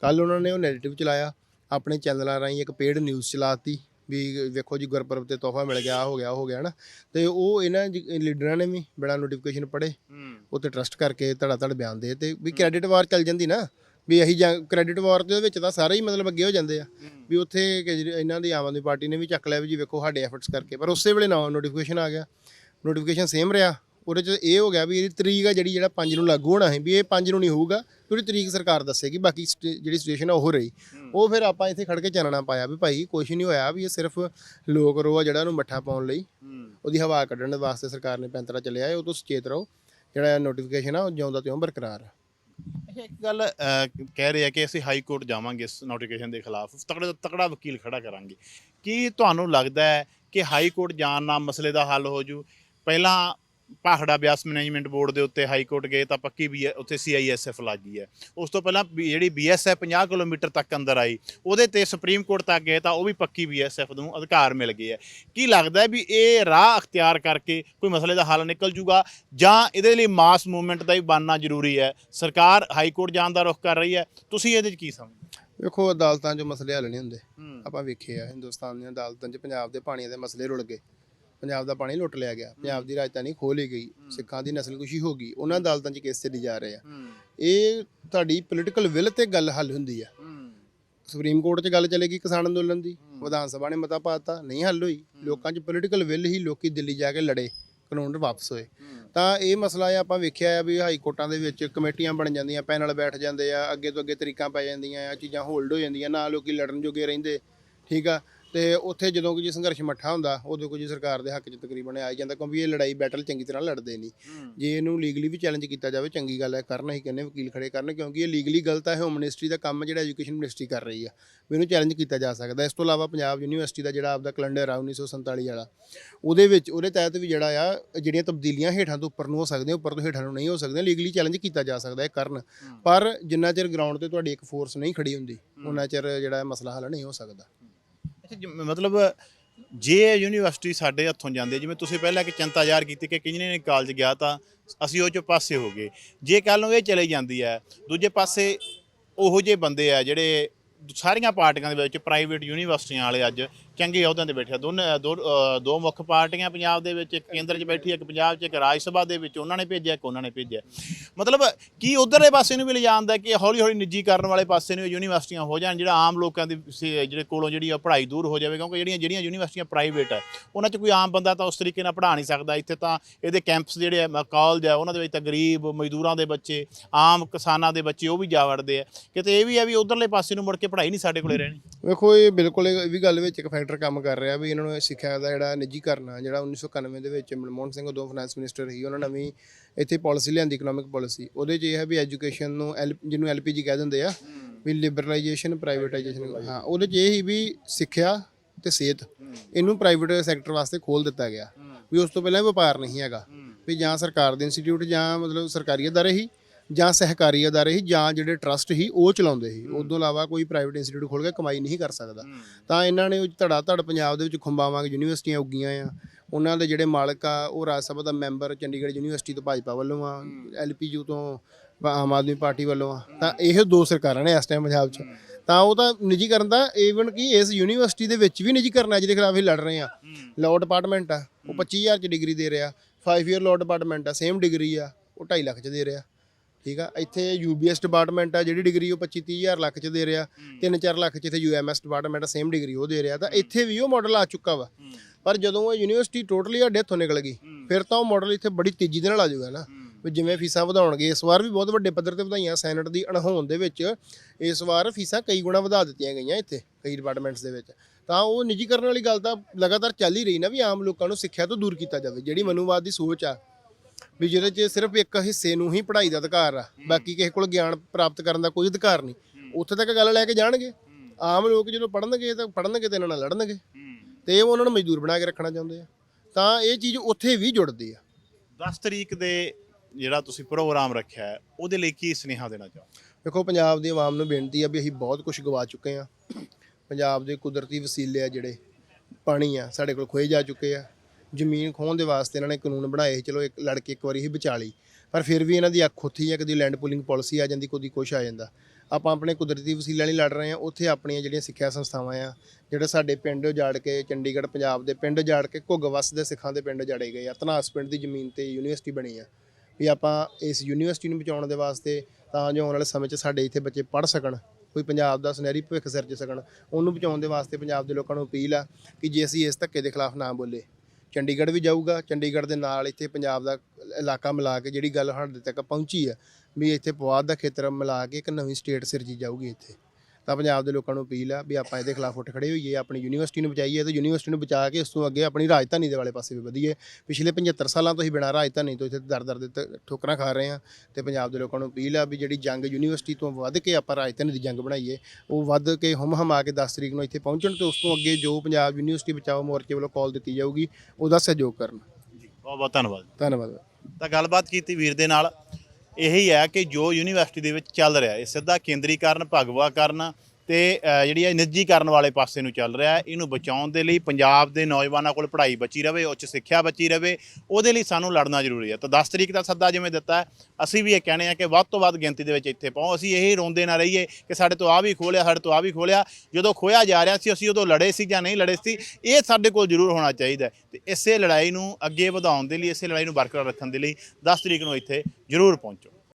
ਕੱਲ ਉਹਨਾਂ ਨੇ ਉਹ ਨੈਰੇਟਿਵ ਚਲਾਇਆ। ਆਪਣੇ ਚੈਨਲਾਂ ਰਾਹੀਂ ਇੱਕ ਪੇਡ ਨਿਊਜ਼ ਚਲਾਤੀ ਵੀ ਵੇਖੋ ਜੀ ਗੁਰਪੁਰਬ ਤੇ ਤੋਹਫਾ ਮਿਲ ਗਿਆ ਹੋ ਗਿਆ ਉਹ ਹੋ ਗਿਆ ਨਾ ਤੇ ਉਹ ਇਹਨਾਂ ਲੀਡਰਾਂ ਨੇ ਵੀ ਬੜਾ ਨੋਟੀਫਿਕੇਸ਼ਨ ਪੜ੍ਹੇ। ਉੱਤੇ ਟਰਸਟ ਕਰਕੇ ਧੜਾ ਧੜ ਬਿਆਨ ਦੇ ਤੇ ਵੀ ਕ੍ਰੈਡਿਟ ਵਾਰ ਚੱਲ ਜਾਂਦੀ ਨਾ ਵੀ ਜਾਂ ਕ੍ਰੈਡਿਟ ਵਾਰ ਦੇ ਵਿੱਚ ਤਾਂ ਸਾਰੇ ਹੀ ਮਤਲਬ ਅੱਗੇ ਹੋ ਜਾਂਦੇ ਆ। ਵੀ ਉੱਥੇ ਇਹਨਾਂ ਦੀ ਆਮ ਆਦਮੀ ਪਾਰਟੀ ਨੇ ਵੀ ਚੱਕ ਲਿਆ ਵੀ ਜੀ ਵੇਖੋ ਸਾਡੇ ਐਫਰਟਸ ਕਰਕੇ। ਪਰ ਉਸੇ ਵੇਲੇ ਨਾ ਨੋਟੀਫਿਕੇਸ਼ਨ ਆ ਗਿਆ। ਨੋਟੀਫਿਕੇਸ਼ਨ ਸੇਮ ਰਿਹਾ। ਉਹਦੇ ਚ ਇਹ ਹੋ ਗਿਆ ਵੀ ਇਹਦੀ ਤਰੀਕ ਆ ਜਿਹੜੀ ਜਿਹੜਾ 5 ਨੂੰ ਲਾਗੂ ਹੋਣਾ ਹੈ ਵੀ ਇਹ 5 ਨੂੰ ਨਹੀਂ ਹੋਊਗਾ ਤੇ ਉਹਦੀ ਤਰੀਕ ਸਰਕਾਰ ਦੱਸੇਗੀ ਬਾਕੀ ਸਟੇ- ਜਿਹੜੀ ਸਿਚੁਏਸ਼ਨ ਆ ਉਹ ਰਹੀ। ਉਹ ਫਿਰ ਆਪਾਂ ਇੱਥੇ ਖੜ ਕੇ ਚਾਨਣਾ ਪਾਇਆ ਵੀ ਭਾਈ ਕੁਛ ਨਹੀਂ ਹੋਇਆ ਵੀ ਇਹ ਸਿਰਫ ਲੋਕ ਰੋਆ ਜਿਹੜਾ ਉਹਨੂੰ ਮੱਠਾ ਪਾਉਣ ਲਈ। ਉਹਦੀ ਹਵਾ ਕੱਢਣ ਦੇ ਵਾਸਤੇ ਸਰਕਾਰ ਨੇ ਪੈਂਤਰਾ ਚੱਲਿਆ ਹੈ ਉਹ ਤੋਂ ਸੁਚੇਤ ਰਹੋ। ਜਿਹੜਾ ਨੋਟੀਫਿਕੇਸ਼ਨ ਆ ਉਹ ਜਿਉਂਦਾ ਤਿਉਂ ਬਰਕਰਾਰ। ਆ ਅੱਛਾ ਇੱਕ ਗੱਲ ਅਹ, ਕਹਿ ਰਹੇ ਆ ਕਿ ਅਸੀਂ ਹਾਈ ਕੋਰਟ ਜਾਵਾਂਗੇ ਇਸ ਨੋਟੀਫਿਕੇਸ਼ਨ ਦੇ ਖਿਲਾਫ ਤਕੜਾ ਤਕੜਾ ਵਕੀਲ ਖੜਾ ਕਰਾਂਗੇ। ਕੀ ਤੁਹਾਨੂੰ ਲੱਗਦਾ ਹੈ ਕਿ ਹਾਈ ਕੋਰਟ ਜਾਣ ਨਾਲ ਮਸਲੇ ਦਾ ਹੱਲ ਹੋ ਜੂ? ਪਹਿਲਾਂ ਭਾਖੜਾ ਬਿਆਸ ਮੈਨੇਜਮੈਂਟ ਬੋਰਡ ਦੇ ਉੱਤੇ ਹਾਈ ਕੋਰਟ ਗਏ ਤਾਂ ਪੱਕੀ ਵੀ ਉੱਥੇ ਸੀਆਈਐਸਐਫ ਲੱਗੀ ਹੈ ਉਸ ਤੋਂ ਪਹਿਲਾਂ ਜਿਹੜੀ ਬੀਐਸਐਫ 50 ਕਿਲੋਮੀਟਰ ਤੱਕ ਅੰਦਰ ਆਈ ਉਹਦੇ ਤੇ ਸੁਪਰੀਮ ਕੋਰਟ ਤੱਕ ਗਏ ਤਾਂ ਉਹ ਵੀ ਪੱਕੀ ਬੀਐਸਐਫ ਨੂੰ ਅਧਿਕਾਰ ਮਿਲ ਗਏ ਹੈ ਕੀ ਲੱਗਦਾ ਵੀ ਇਹ ਰਾਹ ਅਖਤਿਆਰ ਕਰਕੇ ਕੋਈ ਮਸਲੇ ਦਾ ਹੱਲ ਨਿਕਲ ਜੂਗਾ ਜਾਂ ਇਹਦੇ ਲਈ ਮਾਸ ਮੂਵਮੈਂਟ ਦਾ ਵੀ ਬਣਨਾ ਜ਼ਰੂਰੀ ਹੈ ਸਰਕਾਰ ਹਾਈ ਕੋਰਟ ਜਾਣ ਦਾ ਰੁਖ ਕਰ ਰਹੀ ਹੈ ਤੁਸੀਂ ਇਹਦੇ 'ਚ ਕੀ ਸਮਝਦੇ? ਵੇਖੋ ਅਦਾਲਤਾਂ 'ਚ ਮਸਲੇ ਹੱਲ ਨਹੀਂ ਹੁੰਦੇ। ਆਪਾਂ ਵੇਖੇ ਆ ਹਿੰਦੁਸਤਾਨ ਦੀਆਂ ਅਦਾਲਤਾਂ 'ਚ ਪੰਜਾਬ ਦੇ ਪਾਣੀ ਦੇ ਮਸਲੇ ਰੁਲ ਗਏ। ਪੰਜਾਬ ਦਾ ਪਾਣੀ ਲੁੱਟ ਲਿਆ ਗਿਆ। ਪੰਜਾਬ ਦੀ ਰਾਜਧਾਨੀ ਖੋਹ ਲਈ ਗਈ। ਸਿੱਖਾਂ ਦੀ ਨਸਲਕੁਸ਼ੀ ਹੋ ਗਈ। ਉਹਨਾਂ ਅਦਾਲਤਾਂ 'ਚ ਕੇਸ ਚੱਲੀ ਜਾ ਰਹੇ ਆ। ਇਹ ਤੁਹਾਡੀ ਪੋਲੀਟੀਕਲ ਵਿਲ ਤੇ ਗੱਲ ਹੱਲ ਹੁੰਦੀ ਆ। ਸੁਪਰੀਮ ਕੋਰਟ 'ਚ ਗੱਲ ਚੱਲੇਗੀ ਕਿਸਾਨ ਅੰਦੋਲਨ ਦੀ। ਵਿਧਾਨ ਸਭਾ ਨੇ ਮਤਾ ਪਾਤਾ ਨਹੀਂ ਹੱਲ ਹੋਈ। ਲੋਕਾਂ 'ਚ ਪੋਲੀਟੀਕਲ ਵਿਲ ਹੀ ਲੋਕੀ ਦਿੱਲੀ ਜਾ ਕੇ ਲੜੇ। ਕਾਨੂੰਨ ਵਾਪਸ ਹੋਏ। ਤਾਂ ਇਹ ਮਸਲਾ ਆ ਆਪਾਂ ਵੇਖਿਆ ਆ ਵੀ ਹਾਈ ਕੋਰਟਾਂ ਦੇ ਵਿੱਚ ਕਮੇਟੀਆਂ ਬਣ ਜਾਂਦੀਆਂ ਪੈਨਲ ਬੈਠ ਜਾਂਦੇ ਆ ਅੱਗੇ ਤੋਂ ਅੱਗੇ ਤਰੀਕਾਂ ਪੈ ਜਾਂਦੀਆਂ ਆ ਚੀਜ਼ਾਂ ਹੋਲਡ ਹੋ ਜਾਂਦੀਆਂ ਨਾ ਲੋਕੀ ਲੜਨ ਜੋਗੇ ਰਹਿੰਦੇ। ਠੀਕ ਆ। ਤੇ ਉੱਥੇ ਜਦੋਂ ਕੋਈ ਸੰਘਰਸ਼ ਮੱਠਾ ਹੁੰਦਾ ਉਦੋਂ ਕੋਈ ਸਰਕਾਰ ਦੇ ਹੱਕ 'ਚ ਤਕਰੀਬਨ ਆ ਹੀ ਜਾਂਦਾ ਕਿਉਂਕਿ ਇਹ ਲੜਾਈ ਬੈਟਲ ਚੰਗੀ ਤਰ੍ਹਾਂ ਲੜਦੇ ਨਹੀਂ। ਜੇ ਇਹਨੂੰ ਲੀਗਲੀ ਵੀ ਚੈਲੰਜ ਕੀਤਾ ਜਾਵੇ ਚੰਗੀ ਗੱਲ ਹੈ ਕਰਨ ਅਸੀਂ ਕਹਿੰਦੇ ਵਕੀਲ ਖੜੇ ਕਰਨ ਕਿਉਂਕਿ ਇਹ ਲੀਗਲੀ ਗਲਤ ਹੈ ਹੋਮ ਮਿਨਿਸਟਰੀ ਦਾ ਕੰਮ ਜਿਹੜਾ ਐਜੂਕੇਸ਼ਨ ਮਿਨਿਸਟਰੀ ਕਰ ਰਹੀ ਆ ਵੀ ਇਹਨੂੰ ਚੈਲੰਜ ਕੀਤਾ ਜਾ ਸਕਦਾ। ਇਸ ਤੋਂ ਇਲਾਵਾ ਪੰਜਾਬ ਯੂਨੀਵਰਸਿਟੀ ਦਾ ਜਿਹੜਾ ਆਪਦਾ ਕੈਲੰਡਰ ਆ 1947 ਵਾਲਾ ਉਹਦੇ ਵਿੱਚ ਉਹਦੇ ਤਹਿਤ ਵੀ ਜਿਹੜਾ ਆ ਜਿਹੜੀਆਂ ਤਬਦੀਲੀਆਂ ਹੇਠਾਂ ਤੋਂ ਉੱਪਰ ਨੂੰ ਹੋ ਸਕਦੀਆਂ ਉੱਪਰ ਤੋਂ ਹੇਠਾਂ ਨੂੰ ਨਹੀਂ ਹੋ ਸਕਦੀਆਂ ਲੀਗਲੀ ਚੈਲੰਜ ਕੀਤਾ ਜਾ ਸਕਦਾ ਹੈ ਕਰਨ। ਪਰ ਜਿੰਨਾ ਚਿਰ ਗਰਾਊਂਡ ਤੇ ਤੁਹਾਡੀ ਇੱਕ ਫੋਰਸ ਨਹੀਂ ਖੜੀ ਹੁੰਦੀ ਉਹਨਾਂ ਚਿਰ ਜਿਹੜਾ ਮਸਲਾ ਹੱਲ ਨਹੀਂ ਹੋ ਸਕਦਾ। ਮਤਲਬ ਜੇ ਯੂਨੀਵਰਸਿਟੀ ਸਾਡੇ ਹੱਥੋਂ ਜਾਂਦੀ ਜਿਵੇਂ ਤੁਸੀਂ ਪਹਿਲਾਂ ਕਿ ਚਿੰਤਾ ਜ਼ਾਹਰ ਕੀਤੀ ਕਿ ਕਿੰਨੇ ਨੇ ਕਾਲਜ ਗਿਆ ਤਾਂ ਅਸੀਂ ਉਹ ਚੋਂ ਪਾਸੇ ਹੋ ਗਏ। ਜੇ ਕੱਲ ਨੂੰ ਇਹ ਚਲੇ ਜਾਂਦੀ ਹੈ, ਦੂਜੇ ਪਾਸੇ ਉਹੋ ਜਿਹੇ ਬੰਦੇ ਆ ਜਿਹੜੇ ਸਾਰੀਆਂ ਪਾਰਟੀਆਂ ਦੇ ਵਿੱਚ ਪ੍ਰਾਈਵੇਟ ਯੂਨੀਵਰਸਿਟੀਆਂ ਵਾਲੇ ਅੱਜ ਚੰਗੇ ਅਹੁਦਿਆਂ ਤੇ ਬੈਠੇ ਆ। ਦੋਨੇ ਦੋ ਦੋ ਮੁੱਖ ਪਾਰਟੀਆਂ ਪੰਜਾਬ ਦੇ ਵਿੱਚ ਇੱਕ ਕੇਂਦਰ 'ਚ ਬੈਠੀ ਹੈ, ਇੱਕ ਪੰਜਾਬ 'ਚ ਇੱਕ ਰਾਜ ਸਭਾ ਦੇ ਵਿੱਚ। ਉਹਨਾਂ ਨੇ ਭੇਜਿਆ ਇੱਕ ਉਹਨਾਂ ਨੇ ਭੇਜਿਆ। ਮਤਲਬ ਕੀ ਉਧਰਲੇ ਪਾਸੇ ਨੂੰ ਵੀ ਲਿਜਾਣਦਾ ਕਿ ਹੌਲੀ ਹੌਲੀ ਨਿੱਜੀ ਕਰਨ ਵਾਲੇ ਪਾਸੇ ਨੂੰ ਯੂਨੀਵਰਸਿਟੀਆਂ ਹੋ ਜਾਣ ਜਿਹੜਾ ਆਮ ਲੋਕਾਂ ਦੀ ਜਿਹੜੇ ਕੋਲੋਂ ਜਿਹੜੀ ਪੜ੍ਹਾਈ ਦੂਰ ਹੋ ਜਾਵੇ ਕਿਉਂਕਿ ਜਿਹੜੀਆਂ ਜਿਹੜੀਆਂ ਯੂਨੀਵਰਸਿਟੀਆਂ ਪ੍ਰਾਈਵੇਟ ਹੈ ਉਹਨਾਂ 'ਚ ਕੋਈ ਆਮ ਬੰਦਾ ਤਾਂ ਉਸ ਤਰੀਕੇ ਨਾਲ ਪੜ੍ਹਾ ਨਹੀਂ ਸਕਦਾ। ਇੱਥੇ ਤਾਂ ਇਹਦੇ ਕੈਂਪਸ ਜਿਹੜੇ ਆ ਕਾਲਜ ਆ ਉਹਨਾਂ ਦੇ ਵਿੱਚ ਤਾਂ ਗਰੀਬ ਮਜ਼ਦੂਰਾਂ ਦੇ ਬੱਚੇ ਆਮ ਕਿਸਾਨਾਂ ਦੇ ਬੱਚੇ ਉਹ ਵੀ ਜਾ ਵੜਦੇ ਆ। ਕਿਤੇ ਇਹ ਵੀ ਆ ਵੀ ਉਧਰਲੇ ਪਾਸੇ ਨੂੰ ਮੁੜ ਕੇ ਪੜ੍ਹਾਈ ਨਹੀਂ ਸਾਡੇ ਕੋਲੇ ਰਹਿਣੀ। ਵੇਖੋ ਇਹ ਬਿਲਕੁਲ ਇਹ ਵੀ ਗੱਲ ਵਿੱਚ ਇੱਕ ਫੈਕਟਰ ਕੰਮ ਕਰ ਰਿਹਾ ਵੀ ਇਹਨਾਂ ਨੂੰ ਇਹ ਸਿੱਖਿਆ ਦਾ ਜਿਹੜਾ ਨਿੱਜੀਕਰਨ ਆ, ਜਿਹੜਾ 1991 ਦੇ ਵਿੱਚ ਮਨਮੋਹਨ ਸਿੰਘ ਉਦੋਂ ਫਾਈਨੈਂਸ ਮਿਨਿਸਟਰ ਸੀ, ਉਹਨਾਂ ਨਵੀਂ ਇੱਥੇ ਪਾਲਿਸੀ ਲਿਆਂਦੀ ਇਕਨੋਮਿਕ ਪਾਲਿਸੀ ਉਹਦੇ 'ਚ ਇਹ ਹੈ ਵੀ ਐਜੂਕੇਸ਼ਨ ਨੂੰ L- ਜਿਹਨੂੰ ਐਲਪੀਜੀ ਕਹਿ ਦਿੰਦੇ ਆ, ਵੀ ਲਿਬਰਲਾਈਜੇਸ਼ਨ ਪ੍ਰਾਈਵੇਟਾਈਜੇਸ਼ਨ ਹਾਂ, ਉਹਦੇ 'ਚ ਇਹ ਹੀ ਵੀ ਸਿੱਖਿਆ ਤੇ ਸਿਹਤ। ਇਹਨੂੰ ਪ੍ਰਾਈਵੇਟ ਸੈਕਟਰ ਵਾਸਤੇ ਖੋਲ ਦਿੱਤਾ ਗਿਆ। ਵੀ ਉਸ ਤੋਂ ਪਹਿਲਾਂ ਵਪਾਰ ਨਹੀਂ ਹੈਗਾ। ਵੀ ਜਾਂ ਸਰਕਾਰ ਦੇ ਇੰਸਟੀਚਿਊਟ ਜਾਂ ਮਤਲਬ ਸਰਕਾਰੀ ਅਦਾਰੇ ਹੀ ਜਾਂ ਸਹਿਕਾਰੀ ਅਦਾਰੇ ਹੀ ਜਾਂ ਜਿਹੜੇ ਟਰਸਟ ਹੀ ਉਹ ਚਲਾਉਂਦੇ ਸੀ। ਉਸ ਤੋਂ ਇਲਾਵਾ ਕੋਈ ਪ੍ਰਾਈਵੇਟ ਇੰਸਟੀਚਿਊਟ ਖੋਲ ਕੇ ਕਮਾਈ ਨਹੀਂ ਕਰ ਸਕਦਾ। ਤਾਂ ਇਹਨਾਂ ਨੇ ਉਹ ਧੜਾ ਧੜ ਪੰਜਾਬ ਦੇ ਵਿੱਚ ਖੁੰਬਾਵਾਂਗ ਯੂਨੀਵਰਸਿਟੀਆਂ ਉੱਗੀਆਂ ਆ। ਉਹਨਾਂ ਦੇ ਜਿਹੜੇ ਮਾਲਕ ਆ ਉਹ ਰਾਜ ਸਭਾ ਦਾ ਮੈਂਬਰ ਚੰਡੀਗੜ੍ਹ ਯੂਨੀਵਰਸਿਟੀ ਤੋਂ ਭਾਜਪਾ ਵੱਲੋਂ ਆ ਐਲਪੀਯੂ ਤੋਂ ਆਮ ਆਦਮੀ ਪਾਰਟੀ ਵੱਲੋਂ ਆ। ਤਾਂ ਇਹ ਦੋ ਸਰਕਾਰਾਂ ਨੇ ਇਸ ਟਾਈਮ ਪੰਜਾਬ 'ਚ। ਤਾਂ ਉਹ ਤਾਂ ਨਿੱਜੀਕਰਨ ਦਾ ਈਵਨ ਕਿ ਇਸ ਯੂਨੀਵਰਸਿਟੀ ਦੇ ਵਿੱਚ ਵੀ ਨਿੱਜੀਕਰਨ ਹੈ ਜਿਹਦੇ ਖਿਲਾਫ ਇਹ ਲੜ ਰਹੇ ਆ। ਲਾਅ ਡਿਪਾਰਟਮੈਂਟ ਆ ਉਹ 25000 ਚ ਡਿਗਰੀ ਦੇ ਰਿਹਾ। 5 ਇਅਰ ਲਾਅ ਡਿਪਾਰਟਮੈਂਟ ਆ ਸੇਮ ਡਿਗਰੀ ਆ ਉਹ 2.5 ਲੱਖ ਚ ਦੇ ਰਿਹਾ। ਠੀਕ ਆ ਇੱਥੇ ਯੂਬੀਐਸ ਡਿਪਾਰਟਮੈਂਟ ਆ ਜਿਹੜੀ ਡਿਗਰੀ ਉਹ 25 30000 ਲੱਖ ਚ ਦੇ ਰਿਹਾ 3-4 ਲੱਖ ਚ ਇੱਥੇ ਯੂਐਮਐਸ ਡਿਪਾਰਟਮੈਂਟ ਆ ਸੇਮ ਡਿਗਰੀ ਉਹ ਦੇ ਰਿਹਾ ਤਾਂ ਇੱਥੇ ਵੀ ਉਹ ਮਾਡਲ ਆ ਚੁੱਕਾ ਵਾ। ਪਰ ਜਦੋਂ ਉਹ ਯੂਨੀਵਰਸਿਟੀ ਟੋਟਲੀ ਸਾਡੇ ਹੱਥੋਂ ਨਿਕਲ ਗਈ ਫਿਰ ਤਾਂ ਉਹ ਮਾਡਲ ਇੱਥੇ ਬੜੀ ਤੇਜ਼ੀ ਦੇ ਨਾਲ ਆ ਜਾਊਗਾ ਨਾ। ਵੀ ਜਿਵੇਂ ਫੀਸਾਂ ਵਧਾਉਣਗੇ ਇਸ ਵਾਰ ਵੀ ਬਹੁਤ ਵੱਡੇ ਪੱਧਰ ਤੇ ਵਧਾਈਆਂ ਸੈਨੇਟ ਦੀ ਅਣਹੋਂਦ ਦੇ ਵਿੱਚ ਇਸ ਵਾਰ ਫੀਸਾਂ ਕਈ ਗੁਣਾ ਵਧਾ ਦਿੱਤੀਆਂ ਗਈਆਂ ਇੱਥੇ ਕਈ ਡਿਪਾਰਟਮੈਂਟਸ ਦੇ ਵਿੱਚ। ਤਾਂ ਉਹ ਨਿੱਜੀਕਰਨ ਵਾਲੀ ਗੱਲ ਤਾਂ ਲਗਾਤਾਰ ਚੱਲ ਹੀ ਰਹੀ ਨਾ ਵੀ ਆਮ ਲੋਕਾਂ ਨੂੰ ਸਿੱਖਿਆ ਤੋਂ ਦੂਰ ਕੀਤਾ ਜਾਵੇ ਜਿਹੜੀ ਮਨੂਵਾਦ ਦੀ ਸੋਚ ਆ। ਵੀ ਜਿਹਦੇ 'ਚ ਸਿਰਫ ਇੱਕ ਹਿੱਸੇ ਨੂੰ ਹੀ ਪੜ੍ਹਾਈ ਦਾ ਅਧਿਕਾਰ ਆ ਬਾਕੀ ਕਿਸੇ ਕੋਲ ਗਿਆਨ ਪ੍ਰਾਪਤ ਕਰਨ ਦਾ ਕੋਈ ਅਧਿਕਾਰ ਨਹੀਂ। ਉੱਥੇ ਤੱਕ ਗੱਲ ਲੈ ਕੇ ਜਾਣਗੇ। ਆਮ ਲੋਕ ਜਦੋਂ ਪੜ੍ਹਨਗੇ ਤਾਂ ਪੜ੍ਹਨਗੇ ਤੇ ਇਹਨਾਂ ਨਾਲ ਲੜਨਗੇ। ਤੇ ਉਹ ਉਹਨਾਂ ਨੂੰ ਮਜ਼ਦੂਰ ਬਣਾ ਕੇ ਰੱਖਣਾ ਚਾਹੁੰਦੇ ਆ। ਤਾਂ ਇਹ ਚੀਜ਼ ਉੱਥੇ ਵੀ ਜੁੜਦੀ ਆ। 10 ਤਰੀਕ ਦੇ ਜਿਹੜਾ ਤੁਸੀਂ ਪ੍ਰੋਗਰਾਮ ਰੱਖਿਆ ਹੈ ਉਹਦੇ ਲਈ ਕੀ ਸੁਨੇਹਾ ਦੇਣਾ ਚਾਹੋ ਦੇਖੋ ਪੰਜਾਬ ਦੀ ਆਵਾਮ ਨੂੰ ਬੇਨਤੀ ਆ ਵੀ ਅਸੀਂ ਬਹੁਤ ਕੁਝ ਗਵਾ ਚੁੱਕੇ ਆ। ਪੰਜਾਬ ਦੇ ਕੁਦਰਤੀ ਵਸੀਲੇ ਆ ਜਿਹੜੇ ਪਾਣੀ ਆ ਸਾਡੇ ਕੋਲ ਖੋਏ ਜਾ ਚੁੱਕੇ ਆ। ਜ਼ਮੀਨ ਖੋਹਣ ਦੇ ਵਾਸਤੇ ਇਹਨਾਂ ਨੇ ਕਾਨੂੰਨ ਬਣਾਏ ਸੀ, ਚਲੋ ਇੱਕ ਲੜਕੇ ਇੱਕ ਵਾਰੀ ਹੀ ਬਚਾ ਲਈ। ਪਰ ਫਿਰ ਵੀ ਇਹਨਾਂ ਦੀ ਅੱਖ ਉੱਥੀ ਹੈ ਕਦੀ ਲੈਂਡ ਪੂਲਿੰਗ ਪਾਲਿਸੀ ਆ ਜਾਂਦੀ ਕਦੀ ਕੁਛ ਆ ਜਾਂਦਾ। ਆਪਾਂ ਆਪਣੇ ਕੁਦਰਤੀ ਵਸੀਲਿਆਂ ਲਈ ਲੜ ਰਹੇ ਹਾਂ। ਉੱਥੇ ਆਪਣੀਆਂ ਜਿਹੜੀਆਂ ਸਿੱਖਿਆ ਸੰਸਥਾਵਾਂ ਆ ਜਿਹੜੇ ਸਾਡੇ ਪਿੰਡ ਉਜਾੜ ਕੇ ਚੰਡੀਗੜ੍ਹ ਪੰਜਾਬ ਦੇ ਪਿੰਡ ਉਜਾੜ ਕੇ ਘੁੱਗ ਵਸਦੇ ਸਿੱਖਾਂ ਦੇ ਪਿੰਡ ਉਜਾੜੇ ਗਏ ਆ। ਤਨਾਸ ਪਿੰਡ ਦੀ ਜ਼ਮੀਨ ਤੇ ਯੂਨੀਵਰਸਿਟੀ ਬਣੀ ਆ। ਵੀ ਆਪਾਂ ਇਸ ਯੂਨੀਵਰਸਿਟੀ ਨੂੰ ਬਚਾਉਣ ਦੇ ਵਾਸਤੇ ਤਾਂ ਜੋ ਆਉਣ ਵਾਲੇ ਸਮੇਂ 'ਚ ਸਾਡੇ ਇੱਥੇ ਬੱਚੇ ਪੜ੍ਹ ਸਕਣ ਕੋਈ ਪੰਜਾਬ ਦਾ ਸੁਨਹਿਰੀ ਭਵਿੱਖ ਸਿਰਜ ਸਕਣ। ਉਹਨੂੰ ਬਚਾਉਣ ਦੇ ਵਾਸਤੇ ਪੰਜਾਬ ਦੇ ਲੋਕਾਂ ਨੂੰ ਅਪੀਲ ਆ ਕਿ ਜੇ ਅਸੀਂ ਇਸ ਧੱਕੇ ਦੇ ਖਿਲਾਫ ਨਾ ਬੋਲੇ। ਚੰਡੀਗੜ੍ਹ ਵੀ ਜਾਊਗਾ, ਚੰਡੀਗੜ੍ਹ ਦੇ ਨਾਲ ਇੱਥੇ ਪੰਜਾਬ ਦਾ ਇਲਾਕਾ ਮਿਲਾ ਕੇ ਜਿਹੜੀ ਗੱਲ ਸਾਡੇ ਤੱਕ ਪਹੁੰਚੀ ਆ, ਵੀ ਇੱਥੇ ਪਵਾਦ ਦਾ ਖੇਤਰ ਮਿਲਾ ਕੇ ਇੱਕ ਨਵੀਂ ਸਟੇਟ ਸਿਰਜੀ ਜਾਊਗੀ ਇੱਥੇ। ਤਾਂ ਪੰਜਾਬ ਦੇ ਲੋਕਾਂ ਨੂੰ ਅਪੀਲ ਆ ਵੀ ਆਪਾਂ ਇਹਦੇ ਖਿਲਾਫ ਉੱਠ ਖੜੇ ਹੋਈਏ ਆਪਣੀ ਯੂਨੀਵਰਸਿਟੀ ਨੂੰ ਬਚਾਈਏ ਤੇ ਯੂਨੀਵਰਸਿਟੀ ਨੂੰ ਬਚਾ ਕੇ ਉਸ ਤੋਂ ਅੱਗੇ ਆਪਣੀ ਰਾਜਧਾਨੀ ਦੇ ਵਾਲੇ ਪਾਸੇ ਵੀ ਵਧੀਏ। ਪਿਛਲੇ 75 ਸਾਲਾਂ ਤੋਂ ਹੀ ਬਿਨਾਂ ਰਾਜਧਾਨੀ ਤੋਂ ਇੱਥੇ ਦਰ ਦਰ ਦੇ ਠੋਕਰਾਂ ਖਾ ਰਹੇ ਆ ਤੇ ਪੰਜਾਬ ਦੇ ਲੋਕਾਂ ਨੂੰ ਅਪੀਲ ਆ ਵੀ ਜਿਹੜੀ ਜੰਗ ਯੂਨੀਵਰਸਿਟੀ ਤੋਂ ਵੱਧ ਕੇ ਆਪਾਂ ਰਾਜਧਾਨੀ ਦੀ ਜੰਗ ਬਣਾਈਏ ਉਹ ਵੱਧ ਕੇ ਹਮ ਹਮਾ ਕੇ 10 ਤਰੀਕ ਨੂੰ ਇੱਥੇ ਪਹੁੰਚਣ ਤੇ ਉਸ ਤੋਂ ਅੱਗੇ ਜੋ ਪੰਜਾਬ ਯੂਨੀਵਰਸਿਟੀ ਬਚਾਓ ਮੋਰਚੇ ਵੱਲੋਂ ਕਾਲ ਦਿੱਤੀ ਜਾਊਗੀ ਉਹਦਾ ਸਹਿਯੋਗ ਕਰਨ। ਬਹੁਤ ਬਹੁਤ ਧੰਨਵਾਦ। ਧੰਨਵਾਦ। ਤਾਂ ਗੱਲਬਾਤ ਕੀਤੀ ਵੀਰ ਦੇ ਨਾਲ। ਇਹੀ ਹੈ ਕਿ ਜੋ ਯੂਨੀਵਰਸਿਟੀ ਦੇ ਵਿੱਚ ਚੱਲ ਰਿਹਾ ਇਹ ਸਿੱਧਾ ਕੇਂਦਰੀਕਰਨ ਭਗਵਾ ਭਗਵਾਕਰਨ ਤੇ ਜਿਹੜੀ ਹੈ ਨਿੱਜੀਕਰਨ ਵਾਲੇ ਪਾਸੇ ਨੂੰ ਚੱਲ ਰਿਹਾ ਹੈ। ਇਹਨੂੰ ਬਚਾਉਣ ਦੇ ਲਈ ਪੰਜਾਬ ਦੇ ਨੌਜਵਾਨਾਂ ਕੋਲ ਪੜ੍ਹਾਈ ਬਚੀ ਰਵੇ, ਉੱਚ ਸਿੱਖਿਆ ਬਚੀ ਰਵੇ, ਉਹਦੇ ਲਈ ਸਾਨੂੰ ਲੜਨਾ ਜ਼ਰੂਰੀ ਹੈ। ਤਾਂ 10 ਤਰੀਕ ਦਾ ਸੱਦਾ ਜਿਵੇਂ ਦਿੱਤਾ ਅਸੀਂ ਵੀ ਇਹ ਕਹਿੰਦੇ ਆ ਕਿ ਵੱਧ ਤੋਂ ਵੱਧ ਗਿਣਤੀ ਦੇ ਵਿੱਚ ਇੱਥੇ ਪਹੁੰਚ ਅਸੀਂ ਇਹ ਰੋਂਦੇ ਨਾ ਰਹੀਏ ਕਿ ਸਾਡੇ ਤੋਂ ਆ ਵੀ ਖੋਲਿਆ, ਸਾਡੇ ਤੋਂ ਆ ਵੀ ਖੋਲਿਆ। ਜਦੋਂ ਖੋਇਆ ਜਾ ਰਿਹਾ ਸੀ, ਅਸੀਂ ਉਦੋਂ ਲੜੇ ਸੀ ਜਾਂ ਨਹੀਂ ਲੜੇ ਸੀ, ਇਹ ਸਾਡੇ ਕੋਲ ਜ਼ਰੂਰ ਹੋਣਾ ਚਾਹੀਦਾ ਹੈ। ਤੇ ਇਸੇ ਲੜਾਈ ਨੂੰ ਅੱਗੇ ਵਧਾਉਣ ਦੇ ਲਈ, ਇਸੇ ਲੜਾਈ ਨੂੰ ਬਰਕਰਾਰ ਰੱਖਣ ਦੇ ਲਈ 10 ਤਰੀਕ ਨੂੰ ਇੱਥੇ ਜ਼ਰੂਰ ਪਹੁੰਚੋ।